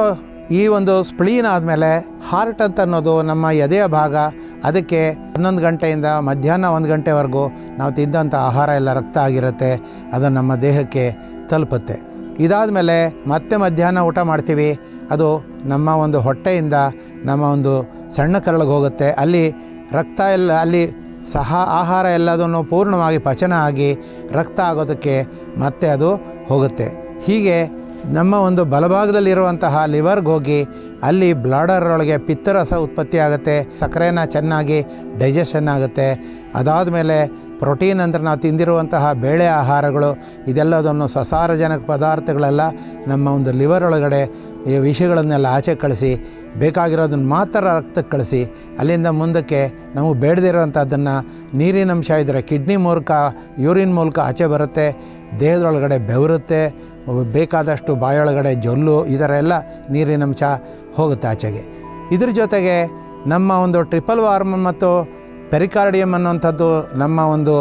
ಈ ಒಂದು ಸ್ಪ್ಲೀನ್ ಆದಮೇಲೆ ಹಾರ್ಟ್ ಅಂತ ಅನ್ನೋದು ನಮ್ಮ ಎದೆಯ ಭಾಗ, ಅದಕ್ಕೆ ಹನ್ನೊಂದು ಗಂಟೆಯಿಂದ ಮಧ್ಯಾಹ್ನ ಒಂದು ಗಂಟೆವರೆಗೂ ನಾವು ತಿಂದಂಥ ಆಹಾರ ಎಲ್ಲ ರಕ್ತ ಆಗಿರುತ್ತೆ, ಅದು ನಮ್ಮ ದೇಹಕ್ಕೆ ತಲುಪುತ್ತೆ. ಇದಾದಮೇಲೆ ಮತ್ತೆ ಮಧ್ಯಾಹ್ನ ಊಟ ಮಾಡ್ತೀವಿ, ಅದು ನಮ್ಮ ಒಂದು ಹೊಟ್ಟೆಯಿಂದ ನಮ್ಮ ಒಂದು ಸಣ್ಣ ಕರಳಿಗೆ ಹೋಗುತ್ತೆ. ಅಲ್ಲಿ ರಕ್ತ ಎಲ್ಲ, ಅಲ್ಲಿ ಸಹ ಆಹಾರ ಎಲ್ಲದನ್ನು ಪೂರ್ಣವಾಗಿ ಪಚನ ಆಗಿ ರಕ್ತ ಆಗೋದಕ್ಕೆ ಮತ್ತೆ ಅದು ಹೋಗುತ್ತೆ. ಹೀಗೆ ನಮ್ಮ ಒಂದು ಬಲಭಾಗದಲ್ಲಿರುವಂತಹ ಲಿವರ್ಗೆ ಹೋಗಿ ಅಲ್ಲಿ ಬ್ಲಾಡರ್ ಒಳಗೆ ಪಿತ್ತರಸ ಉತ್ಪತ್ತಿ ಆಗುತ್ತೆ. ಸಕ್ಕರೆನ ಚೆನ್ನಾಗಿ ಡೈಜೆಷನ್ ಆಗುತ್ತೆ. ಅದಾದ ಮೇಲೆ ಪ್ರೋಟೀನ್ ಅಂದರೆ ನಾವು ತಿಂದಿರುವಂತಹ ಬೇಳೆ ಆಹಾರಗಳು, ಇದೆಲ್ಲದನ್ನು ಸಸಾರಜನಕ ಪದಾರ್ಥಗಳೆಲ್ಲ ನಮ್ಮ ಒಂದು ಲಿವರ್ ಒಳಗಡೆ ಈ ವಿಷಯಗಳನ್ನೆಲ್ಲ ಆಚೆ ಕಳಿಸಿ, ಬೇಕಾಗಿರೋದನ್ನು ಮಾತ್ರ ರಕ್ತಕ್ಕೆ ಕಳಿಸಿ, ಅಲ್ಲಿಂದ ಮುಂದಕ್ಕೆ ನಮಗೆ ಬೇಡದಿರೋವಂಥದ್ದನ್ನು ನೀರಿನಂಶ ಇದ್ದರೆ ಕಿಡ್ನಿ ಮೂಲಕ, ಯೂರಿನ್ ಮೂಲಕ ಆಚೆ ಬರುತ್ತೆ, ದೇಹದೊಳಗಡೆ ಬೆವರುತ್ತೆ, ಬೇಕಾದಷ್ಟು ಬಾಯೊಳಗಡೆ ಜೊಲ್ಲು, ಈ ಥರ ಎಲ್ಲ ನೀರಿನಂಶ ಹೋಗುತ್ತೆ ಆಚೆಗೆ. ಇದ್ರ ಜೊತೆಗೆ ನಮ್ಮ ಒಂದು ಟ್ರಿಪಲ್ ವಾರ್ಮ್ ಮತ್ತು ಪೆರಿಕಾರ್ಡಿಯಮ್ ಅನ್ನುವಂಥದ್ದು ನಮ್ಮ ಒಂದು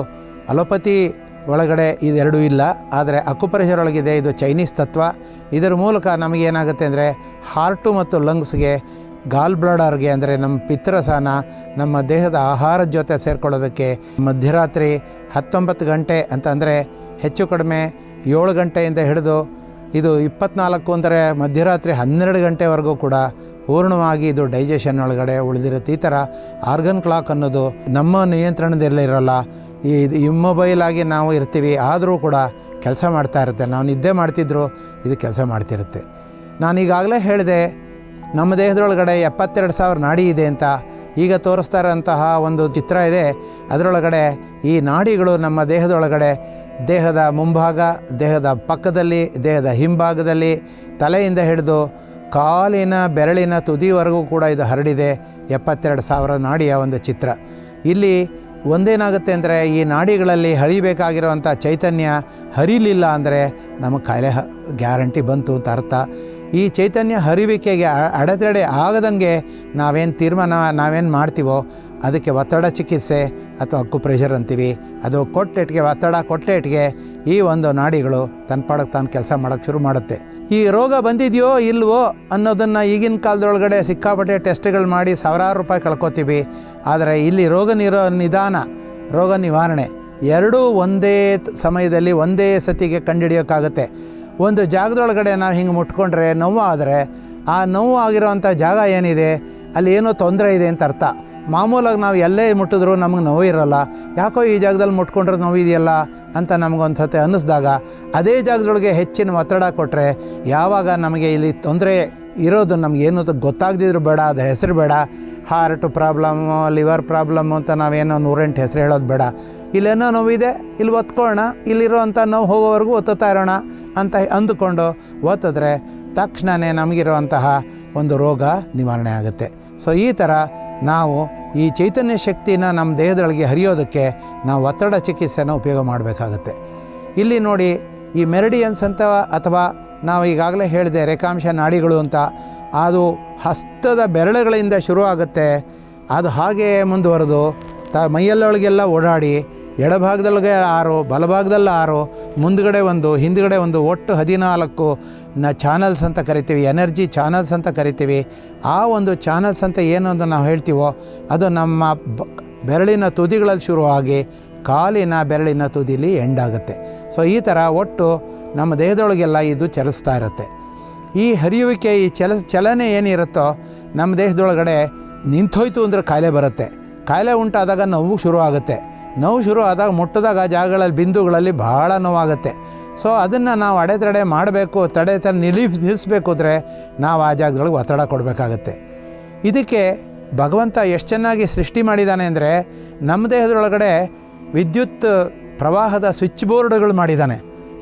ಅಲೋಪತಿ ಒಳಗಡೆ ಇದೆರಡೂ ಇಲ್ಲ. ಆದರೆ ಅಕುಪ್ರೆಷರ್ ಒಳಗಿದೆ ಇದು ಚೈನೀಸ್ ತತ್ವ. ಇದರ ಮೂಲಕ ನಮಗೇನಾಗುತ್ತೆ ಅಂದರೆ ಹಾರ್ಟು ಮತ್ತು ಲಂಗ್ಸ್ಗೆ ಗಾಲ್ ಬ್ಲಡರ್ಗೆ ಅಂದರೆ ನಮ್ಮ ಪಿತ್ರಸಾನ ನಮ್ಮ ದೇಹದ ಆಹಾರದ ಜೊತೆ ಸೇರ್ಕೊಳ್ಳೋದಕ್ಕೆ ಮಧ್ಯರಾತ್ರಿ ಹತ್ತೊಂಬತ್ತು ಗಂಟೆ ಅಂತಂದರೆ ಹೆಚ್ಚು ಕಡಿಮೆ ಏಳು ಗಂಟೆಯಿಂದ ಹಿಡಿದು ಇದು ಇಪ್ಪತ್ನಾಲ್ಕು ಅಂದರೆ ಮಧ್ಯರಾತ್ರಿ ಹನ್ನೆರಡು ಗಂಟೆವರೆಗೂ ಕೂಡ ಪೂರ್ಣವಾಗಿ ಇದು ಡೈಜೆಷನ್ ಒಳಗಡೆ ಉಳಿದಿರುತ್ತೆ. ಈ ಥರ ಆರ್ಗನ್ ಕ್ಲಾಕ್ ಅನ್ನೋದು ನಮ್ಮ ನಿಯಂತ್ರಣದಲ್ಲೇ ಇರೋಲ್ಲ. ಇದು ಇಮ್ಮೊಬೈಲ್ ಆಗಿ ನಾವು ಇರ್ತೀವಿ, ಆದರೂ ಕೂಡ ಕೆಲಸ ಮಾಡ್ತಾ ಇರುತ್ತೆ. ನಾವು ನಿದ್ದೆ ಮಾಡ್ತಿದ್ರು, ಇದು ಕೆಲಸ ಮಾಡ್ತಿರುತ್ತೆ. ನಾನು ಈಗಾಗಲೇ ಹೇಳಿದೆ, ನಮ್ಮ ದೇಹದೊಳಗಡೆ ಎಪ್ಪತ್ತೆರಡು ಸಾವಿರ ನಾಡಿ ಇದೆ ಅಂತ. ಈಗ ತೋರಿಸ್ತಾ ಇರೋಂತಹ ಒಂದು ಚಿತ್ರ ಇದೆ. ಅದರೊಳಗಡೆ ಈ ನಾಡಿಗಳು ನಮ್ಮ ದೇಹದೊಳಗಡೆ, ದೇಹದ ಮುಂಭಾಗ, ದೇಹದ ಪಕ್ಕದಲ್ಲಿ, ದೇಹದ ಹಿಂಭಾಗದಲ್ಲಿ ತಲೆಯಿಂದ ಹಿಡಿದು ಕಾಲಿನ ಬೆರಳಿನ ತುದಿವರೆಗೂ ಕೂಡ ಇದು ಹರಡಿದೆ. ಎಪ್ಪತ್ತೆರಡು ಸಾವಿರ ನಾಡಿಯ ಒಂದು ಚಿತ್ರ. ಇಲ್ಲಿ ಒಂದೇನಾಗುತ್ತೆ ಅಂದರೆ ಈ ನಾಡಿಗಳಲ್ಲಿ ಹರಿಬೇಕಾಗಿರುವಂಥ ಚೈತನ್ಯ ಹರಿಲಿಲ್ಲ ಅಂದರೆ ನಮಗೆ ಕಾಯಿಲೆ ಗ್ಯಾರಂಟಿ ಬಂತು ಅಂತ ಅರ್ಥ. ಈ ಚೈತನ್ಯ ಹರಿವಿಕೆಗೆ ಅಡೆತಡೆ ಆಗದಂಗೆ ನಾವೇನು ತೀರ್ಮಾನ ನಾವೇನು ಮಾಡ್ತೀವೋ ಅದಕ್ಕೆ ಒತ್ತಡ ಚಿಕಿತ್ಸೆ ಅಥವಾ ಅಕ್ಕು ಪ್ರೆಷರ್ ಅಂತೀವಿ. ಅದು ಕೊಟ್ಟೆಟ್ಗೆ, ಒತ್ತಡ ಕೊಟ್ಟೆಟ್ಗೆ ಈ ಒಂದು ನಾಡಿಗಳು ತನ್ನ ಪಾಡಕ್ಕೆ ತಾನು ಕೆಲಸ ಮಾಡೋಕ್ಕೆ ಶುರು ಮಾಡುತ್ತೆ. ಈ ರೋಗ ಬಂದಿದೆಯೋ ಇಲ್ವೋ ಅನ್ನೋದನ್ನು ಈಗಿನ ಕಾಲದೊಳಗಡೆ ಸಿಕ್ಕಾಪಟ್ಟೆ ಟೆಸ್ಟ್ಗಳು ಮಾಡಿ ಸಾವಿರಾರು ರೂಪಾಯಿ ಕಳ್ಕೊತೀವಿ. ಆದರೆ ಇಲ್ಲಿ ರೋಗ ನಿಧಾನ ರೋಗ ನಿವಾರಣೆ ಎರಡೂ ಒಂದೇ ಸಮಯದಲ್ಲಿ ಒಂದೇ ಸತಿಗೆ ಕಂಡುಹಿಡಿಯೋಕ್ಕಾಗುತ್ತೆ ಒಂದು ಜಾಗದೊಳಗಡೆ ನಾವು ಹಿಂಗೆ ಮುಟ್ಕೊಂಡ್ರೆ ನೋವು ಆದರೆ ಆ ನೋವು ಆಗಿರೋವಂಥ ಜಾಗ ಏನಿದೆ, ಅಲ್ಲಿ ಏನೋ ತೊಂದರೆ ಇದೆ ಅಂತ ಅರ್ಥ. ಮಾಮೂಲಾಗಿ ನಾವು ಎಲ್ಲೇ ಮುಟ್ಟಿದ್ರು ನಮಗೆ ನೋವು ಇರಲ್ಲ. ಯಾಕೋ ಈ ಜಾಗದಲ್ಲಿ ಮುಟ್ಕೊಂಡ್ರೆ ನೋವಿದೆಯಲ್ಲ ಅಂತ ನಮಗೊಂದು ಸತಿ ಅನ್ನಿಸ್ದಾಗ ಅದೇ ಜಾಗದೊಳಗೆ ಹೆಚ್ಚಿನ ಒತ್ತಡ ಕೊಟ್ಟರೆ ಯಾವಾಗ ನಮಗೆ ಇಲ್ಲಿ ತೊಂದರೆ ಇರೋದು ನಮಗೇನು ಗೊತ್ತಾಗದಿದ್ರು ಬೇಡ, ಅದ್ರ ಹೆಸರು ಬೇಡ. ಹಾರ್ಟ್ ಪ್ರಾಬ್ಲಮ್ಮು ಲಿವರ್ ಪ್ರಾಬ್ಲಮ್ಮು ಅಂತ ನಾವೇನೋ ನೂರೆಂಟು ಹೆಸರು ಹೇಳೋದು ಬೇಡ. ಇಲ್ಲೇನೋ ನೋವಿದೆ, ಇಲ್ಲಿ ಒತ್ಕೊಳ್ಳೋಣ ಇಲ್ಲಿರೋವಂಥ ನೋವು ಹೋಗೋವರೆಗೂ ಒತ್ತುತ್ತಾ ಇರೋಣ ಅಂತ ಅಂದುಕೊಂಡು ಒತ್ತಿದ್ರೆ ತಕ್ಷಣವೇ ನಮಗಿರುವಂತಹ ಒಂದು ರೋಗ ನಿವಾರಣೆ ಆಗುತ್ತೆ. ಸೊ ಈ ಥರ ನಾವು ಈ ಚೈತನ್ಯ ಶಕ್ತಿನ ನಮ್ಮ ದೇಹದೊಳಗೆ ಹರಿಯೋದಕ್ಕೆ ನಾವು ಒತ್ತಡ ಚಿಕಿತ್ಸೆನ ಉಪಯೋಗ ಮಾಡಬೇಕಾಗತ್ತೆ. ಇಲ್ಲಿ ನೋಡಿ ಈ ಮೆರಡಿಯನ್ಸ್ ಅಂತ ಅಥವಾ ನಾವು ಈಗಾಗಲೇ ಹೇಳಿದೆ ರೇಖಾಂಶ ನಾಡಿಗಳು ಅಂತ ಅದು ಹಸ್ತದ ಬೆರಳುಗಳಿಂದ ಶುರು ಆಗುತ್ತೆ ಅದು ಹಾಗೇ ಮುಂದುವರೆದು ತ ಮೈಯಲ್ಲೊಳಗೆಲ್ಲ ಓಡಾಡಿ ಎಡಭಾಗದೊಳಗೆ ಆರು, ಬಲಭಾಗದಲ್ಲಿ ಆರು, ಮುಂದ್ಗಡೆ ಒಂದು, ಹಿಂದ್ಗಡೆ ಒಂದು, ಒಟ್ಟು ಹದಿನಾಲ್ಕು ನ ಚಾನಲ್ಸ್ ಅಂತ ಕರಿತೀವಿ ಎನರ್ಜಿ ಚಾನಲ್ಸ್ ಅಂತ ಕರಿತೀವಿ. ಆ ಒಂದು ಚಾನಲ್ಸ್ ಅಂತ ಏನು ಅಂತ ನಾವು ಹೇಳ್ತೀವೋ, ಅದು ನಮ್ಮ ಬೆರಳಿನ ತುದಿಗಳಲ್ಲಿ ಶುರುವಾಗಿ ಕಾಲಿನ ಬೆರಳಿನ ತುದಿಲಿ ಎಂಡಾಗುತ್ತೆ ಸೊ ಈ ಥರ ಒಟ್ಟು ನಮ್ಮ ದೇಹದೊಳಗೆಲ್ಲ ಇದು ಚಲಿಸ್ತಾ ಇರುತ್ತೆ. ಈ ಹರಿಯುವಿಕೆ, ಈ ಚಲ, ಚಲನೆ ಏನಿರುತ್ತೋ, ನಮ್ಮ ದೇಹದೊಳಗಡೆ ನಿಂತೋಯ್ತು ಅಂದರೆ ಕಾಯಿಲೆ ಬರುತ್ತೆ. ಕಾಯಿಲೆ ಉಂಟಾದಾಗ ನೋವು ಶುರು ಆಗುತ್ತೆ ನೋವು ಶುರು ಆದಾಗ ಮುಟ್ಟಿದಾಗ ಜಾಗಗಳಲ್ಲಿ ಬಿಂದುಗಳಲ್ಲಿ ಭಾಳ ನೋವಾಗುತ್ತೆ. ಸೊ ಅದನ್ನು ನಾವು ಅಡೆತಡೆ ಮಾಡಬೇಕು, ತಡೆ ತಡೆ ನಿಲ್ಲಿ ನಿಲ್ಲಿಸಬೇಕು ಅಂದರೆ ನಾವು ಆ ಜಾಗದೊಳಗೆ ಒತ್ತಡ ಕೊಡಬೇಕಾಗತ್ತೆ. ಇದಕ್ಕೆ ಭಗವಂತ ಎಷ್ಟು ಚೆನ್ನಾಗಿ ಸೃಷ್ಟಿ ಮಾಡಿದ್ದಾನೆ ಅಂದರೆ ನಮ್ಮ ದೇಹದೊಳಗಡೆ ವಿದ್ಯುತ್ ಪ್ರವಾಹದ ಸ್ವಿಚ್ ಬೋರ್ಡ್ಗಳು ಮಾಡಿದ್ದಾನೆ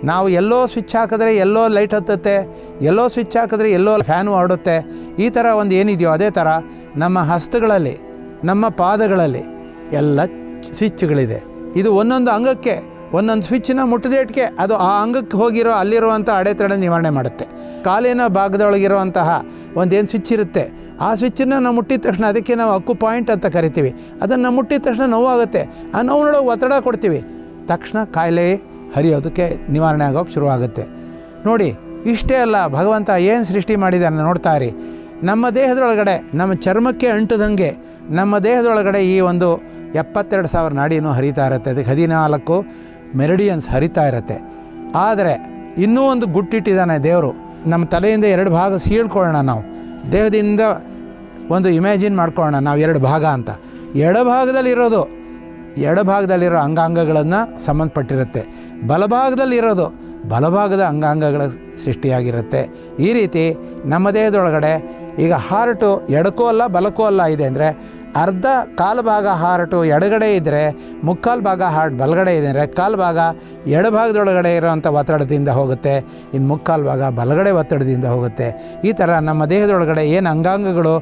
ನಾವು ಎಲ್ಲೋ ಸ್ವಿಚ್ ಹಾಕಿದ್ರೆ ಎಲ್ಲೋ ಲೈಟ್ ಹತ್ತುತ್ತೆ, ಎಲ್ಲೋ ಸ್ವಿಚ್ ಹಾಕಿದ್ರೆ ಎಲ್ಲೋ ಫ್ಯಾನು ಆಡುತ್ತೆ. ಈ ಥರ ಒಂದು ಏನಿದೆಯೋ ಅದೇ ಥರ ನಮ್ಮ ಹಸ್ತಗಳಲ್ಲಿ, ನಮ್ಮ ಪಾದಗಳಲ್ಲಿ ಎಲ್ಲ ಸ್ವಿಚ್ಗಳಿದೆ. ಇದು ಒಂದೊಂದು ಅಂಗಕ್ಕೆ, ಒಂದೊಂದು ಸ್ವಿಚ್ನ ಮುಟ್ಟದೇಟ್ಗೆ ಅದು ಆ ಅಂಗಕ್ಕೆ ಹೋಗಿರೋ ಅಲ್ಲಿರುವಂಥ ಅಡೆತಡೆ ನಿವಾರಣೆ ಮಾಡುತ್ತೆ. ಕಾಲಿನ ಭಾಗದೊಳಗಿರುವಂತಹ ಒಂದೇನು ಸ್ವಿಚ್ ಇರುತ್ತೆ, ಆ ಸ್ವಿಚ್ಚನ್ನು ನಾವು ಮುಟ್ಟಿದ ತಕ್ಷಣ ಅದಕ್ಕೆ ನಾವು ಅಕ್ಕು ಪಾಯಿಂಟ್ ಅಂತ ಕರಿತೀವಿ. ಅದನ್ನು ಮುಟ್ಟಿದ ತಕ್ಷಣ ನೋವಾಗುತ್ತೆ, ಆ ನೋವಿನೊಳಗೆ ಒತ್ತಡ ಕೊಡ್ತೀವಿ. ತಕ್ಷಣ ಕಾಯಿಲೆ ಹರಿಯೋದಕ್ಕೆ ನಿವಾರಣೆ ಆಗೋಕ್ಕೆ ಶುರುವಾಗುತ್ತೆ. ನೋಡಿ, ಇಷ್ಟೇ ಅಲ್ಲ, ಭಗವಂತ ಏನು ಸೃಷ್ಟಿ ಮಾಡಿದ್ದಾನೆ ನೋಡ್ತಾ ಇರಿ. ನಮ್ಮ ದೇಹದೊಳಗಡೆ, ನಮ್ಮ ಚರ್ಮಕ್ಕೆ ಅಂಟದಂಗೆ, ನಮ್ಮ ದೇಹದೊಳಗಡೆ ಈ ಒಂದು ಎಪ್ಪತ್ತೆರಡು ಸಾವಿರ ನಾಡಿನೂ ಹರಿತಾ ಇರುತ್ತೆ. ಅದಕ್ಕೆ ಹದಿನಾಲ್ಕು ಮೆರಿಡಿಯನ್ಸ್ ಹರಿತಾ ಇರುತ್ತೆ. ಆದರೆ ಇನ್ನೂ ಒಂದು ಗುಟ್ಟಿಟ್ಟಿದ್ದಾನೆ ದೇವರು. ನಮ್ಮ ತಲೆಯಿಂದ ಎರಡು ಭಾಗ ಸೀಳ್ಕೊಳ್ಳೋಣ ನಾವು. ದೇಹದಿಂದ ಒಂದು ಇಮ್ಯಾಜಿನ್ ಮಾಡ್ಕೊಳ್ಳೋಣ ನಾವು ಎರಡು ಭಾಗ ಅಂತ. ಎಡಭಾಗದಲ್ಲಿರೋದು, ಎಡಭಾಗದಲ್ಲಿರೋ ಅಂಗಾಂಗಗಳನ್ನು ಸಂಬಂಧಪಟ್ಟಿರುತ್ತೆ. ಬಲಭಾಗದಲ್ಲಿರೋದು ಬಲಭಾಗದ ಅಂಗಾಂಗಗಳ ಸೃಷ್ಟಿಯಾಗಿರುತ್ತೆ. ಈ ರೀತಿ ನಮ್ಮ ದೇಹದೊಳಗಡೆ ಈಗ ಹಾರ್ಟು ಎಡಕ್ಕೂ ಅಲ್ಲ ಬಲಕ್ಕೂ ಅಲ್ಲ ಇದೆ. ಅಂದರೆ ಅರ್ಧ ಕಾಲು ಭಾಗ ಹಾರ್ಟು ಎಡಗಡೆ ಇದ್ದರೆ ಮುಕ್ಕಾಲು ಭಾಗ ಹಾರ್ಟ್ ಬಲಗಡೆ ಇದೆ ಅಂದರೆ ಕಾಲು ಭಾಗ ಎಡಭಾಗದೊಳಗಡೆ ಇರೋವಂಥ ಒತ್ತಡದಿಂದ ಹೋಗುತ್ತೆ ಇನ್ನು ಮುಕ್ಕಾಲು ಭಾಗ ಬಲಗಡೆ ಒತ್ತಡದಿಂದ ಹೋಗುತ್ತೆ. ಈ ಥರ ನಮ್ಮ ದೇಹದೊಳಗಡೆ ಏನು ಅಂಗಾಂಗಗಳು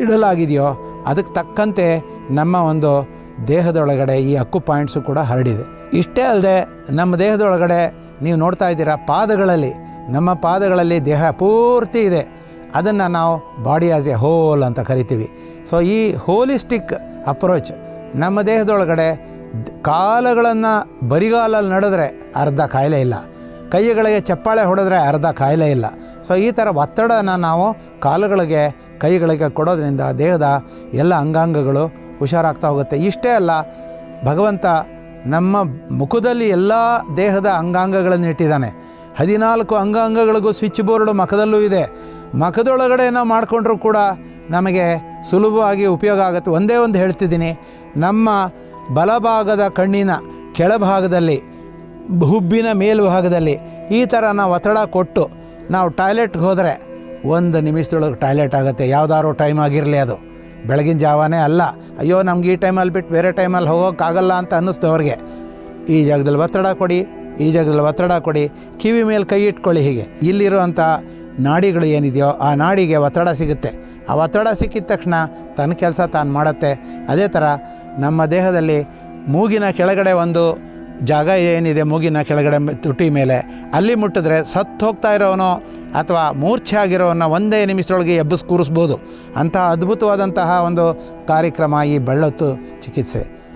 ಇಡಲಾಗಿದೆಯೋ, ಅದಕ್ಕೆ ತಕ್ಕಂತೆ ನಮ್ಮ ಒಂದು ದೇಹದೊಳಗಡೆ ಈ ಅಕ್ಕು ಪಾಯಿಂಟ್ಸು ಕೂಡ ಹರಡಿದೆ. ಇಷ್ಟೇ ಅಲ್ಲದೆ ನಮ್ಮ ದೇಹದೊಳಗಡೆ ನೀವು ನೋಡ್ತಾ ಇದ್ದೀರಾ ಪಾದಗಳಲ್ಲಿ, ನಮ್ಮ ಪಾದಗಳಲ್ಲಿ ದೇಹ ಪೂರ್ತಿ ಇದೆ. ಅದನ್ನು ನಾವು ಬಾಡಿ ಆಸ್ ಎ ಹೋಲ್ ಅಂತ ಕರಿತೀವಿ. ಸೊ ಈ ಹೋಲಿಸ್ಟಿಕ್ ಅಪ್ರೋಚ್ ನಮ್ಮ ದೇಹದೊಳಗಡೆ ಕಾಲಗಳನ್ನು ಬರಿಗಾಲಲ್ಲಿ ನಡೆದ್ರೆ ಅರ್ಧ ಕಾಯಿಲೆ ಇಲ್ಲ. ಕೈಗಳಿಗೆ ಚಪ್ಪಾಳೆ ಹೊಡೆದ್ರೆ ಅರ್ಧ ಕಾಯಿಲೆ ಇಲ್ಲ. ಸೊ ಈ ಥರ ಒತ್ತಡನ ನಾವು ಕಾಲುಗಳಿಗೆ, ಕೈಗಳಿಗೆ ಕೊಡೋದ್ರಿಂದ ದೇಹದ ಎಲ್ಲ ಅಂಗಾಂಗಗಳು ಹುಷಾರಾಗ್ತಾ ಹೋಗುತ್ತೆ. ಇಷ್ಟೇ ಅಲ್ಲ, ಭಗವಂತ ನಮ್ಮ ಮುಖದಲ್ಲಿ ಎಲ್ಲ ದೇಹದ ಅಂಗಾಂಗಗಳನ್ನು ಇಟ್ಟಿದ್ದಾನೆ. ಹದಿನಾಲ್ಕು ಅಂಗಾಂಗಗಳಿಗೂ ಸ್ವಿಚ್ ಬೋರ್ಡು ಮಖದಲ್ಲೂ ಇದೆ. ಮಖದೊಳಗಡೆ ನಾವು ಮಾಡಿಕೊಂಡ್ರೂ ಕೂಡ ನಮಗೆ ಸುಲಭವಾಗಿ ಉಪಯೋಗ ಆಗುತ್ತೆ. ಒಂದೇ ಒಂದು ಹೇಳ್ತಿದ್ದೀನಿ. ನಮ್ಮ ಬಲಭಾಗದ ಕಣ್ಣಿನ ಕೆಳಭಾಗದಲ್ಲಿ, ಹುಬ್ಬಿನ ಮೇಲ್ಭಾಗದಲ್ಲಿ ಈ ಥರ ನಾವು ಒತ್ತಡ ಕೊಟ್ಟು ನಾವು ಟಾಯ್ಲೆಟ್ಗೆ ಹೋದರೆ ಒಂದು ನಿಮಿಷದೊಳಗೆ ಟಾಯ್ಲೆಟ್ ಆಗುತ್ತೆ. ಯಾವುದಾದ್ರು ಟೈಮ್ ಆಗಿರಲಿ ಅದು. ಬೆಳಗಿನ ಜಾವನೇ ಅಲ್ಲ. ಅಯ್ಯೋ, ನಮ್ಗೆ ಈ ಟೈಮಲ್ಲಿ ಬಿಟ್ಟು ಬೇರೆ ಟೈಮಲ್ಲಿ ಹೋಗೋಕ್ಕಾಗಲ್ಲ ಅಂತ ಅನ್ನಿಸ್ತು ಅವ್ರಿಗೆ. ಈ ಜಾಗದಲ್ಲಿ ಒತ್ತಡ ಕೊಡಿ, ಈ ಜಾಗದಲ್ಲಿ ಒತ್ತಡ ಕೊಡಿ. ಕಿವಿ ಮೇಲೆ ಕೈ ಇಟ್ಕೊಳ್ಳಿ ಹೀಗೆ. ಇಲ್ಲಿರುವಂಥ ನಾಡಿಗಳು ಏನಿದೆಯೋ ಆ ನಾಡಿಗೆ ಒತ್ತಡ ಸಿಗುತ್ತೆ. ಆ ಒತ್ತಡ ಸಿಕ್ಕಿದ ತಕ್ಷಣ ತನ್ನ ಕೆಲಸ ತಾನು ಮಾಡುತ್ತೆ. ಅದೇ ಥರ ನಮ್ಮ ದೇಹದಲ್ಲಿ ಮೂಗಿನ ಕೆಳಗಡೆ ಒಂದು ಜಾಗ ಏನಿದೆ ಮೂಗಿನ ಕೆಳಗಡೆ ತುಟಿ ಮೇಲೆ. ಅಲ್ಲಿ ಮುಟ್ಟಿದ್ರೆ ಸತ್ತು ಹೋಗ್ತಾ ಇರೋವನು ಅಥವಾ ಮೂರ್ಛೆ ಆಗಿರೋನ ಒಂದೇ ನಿಮಿಷದೊಳಗೆ ಎಬ್ಬಿಸ್ ಕೂರಿಸ್ಬೋದು. ಅಂತಹ ಅದ್ಭುತವಾದಂತಹ ಒಂದು ಕಾರ್ಯಕ್ರಮ ಈ ಬೆಳ್ಳೊತ್ತು ಚಿಕಿತ್ಸೆ.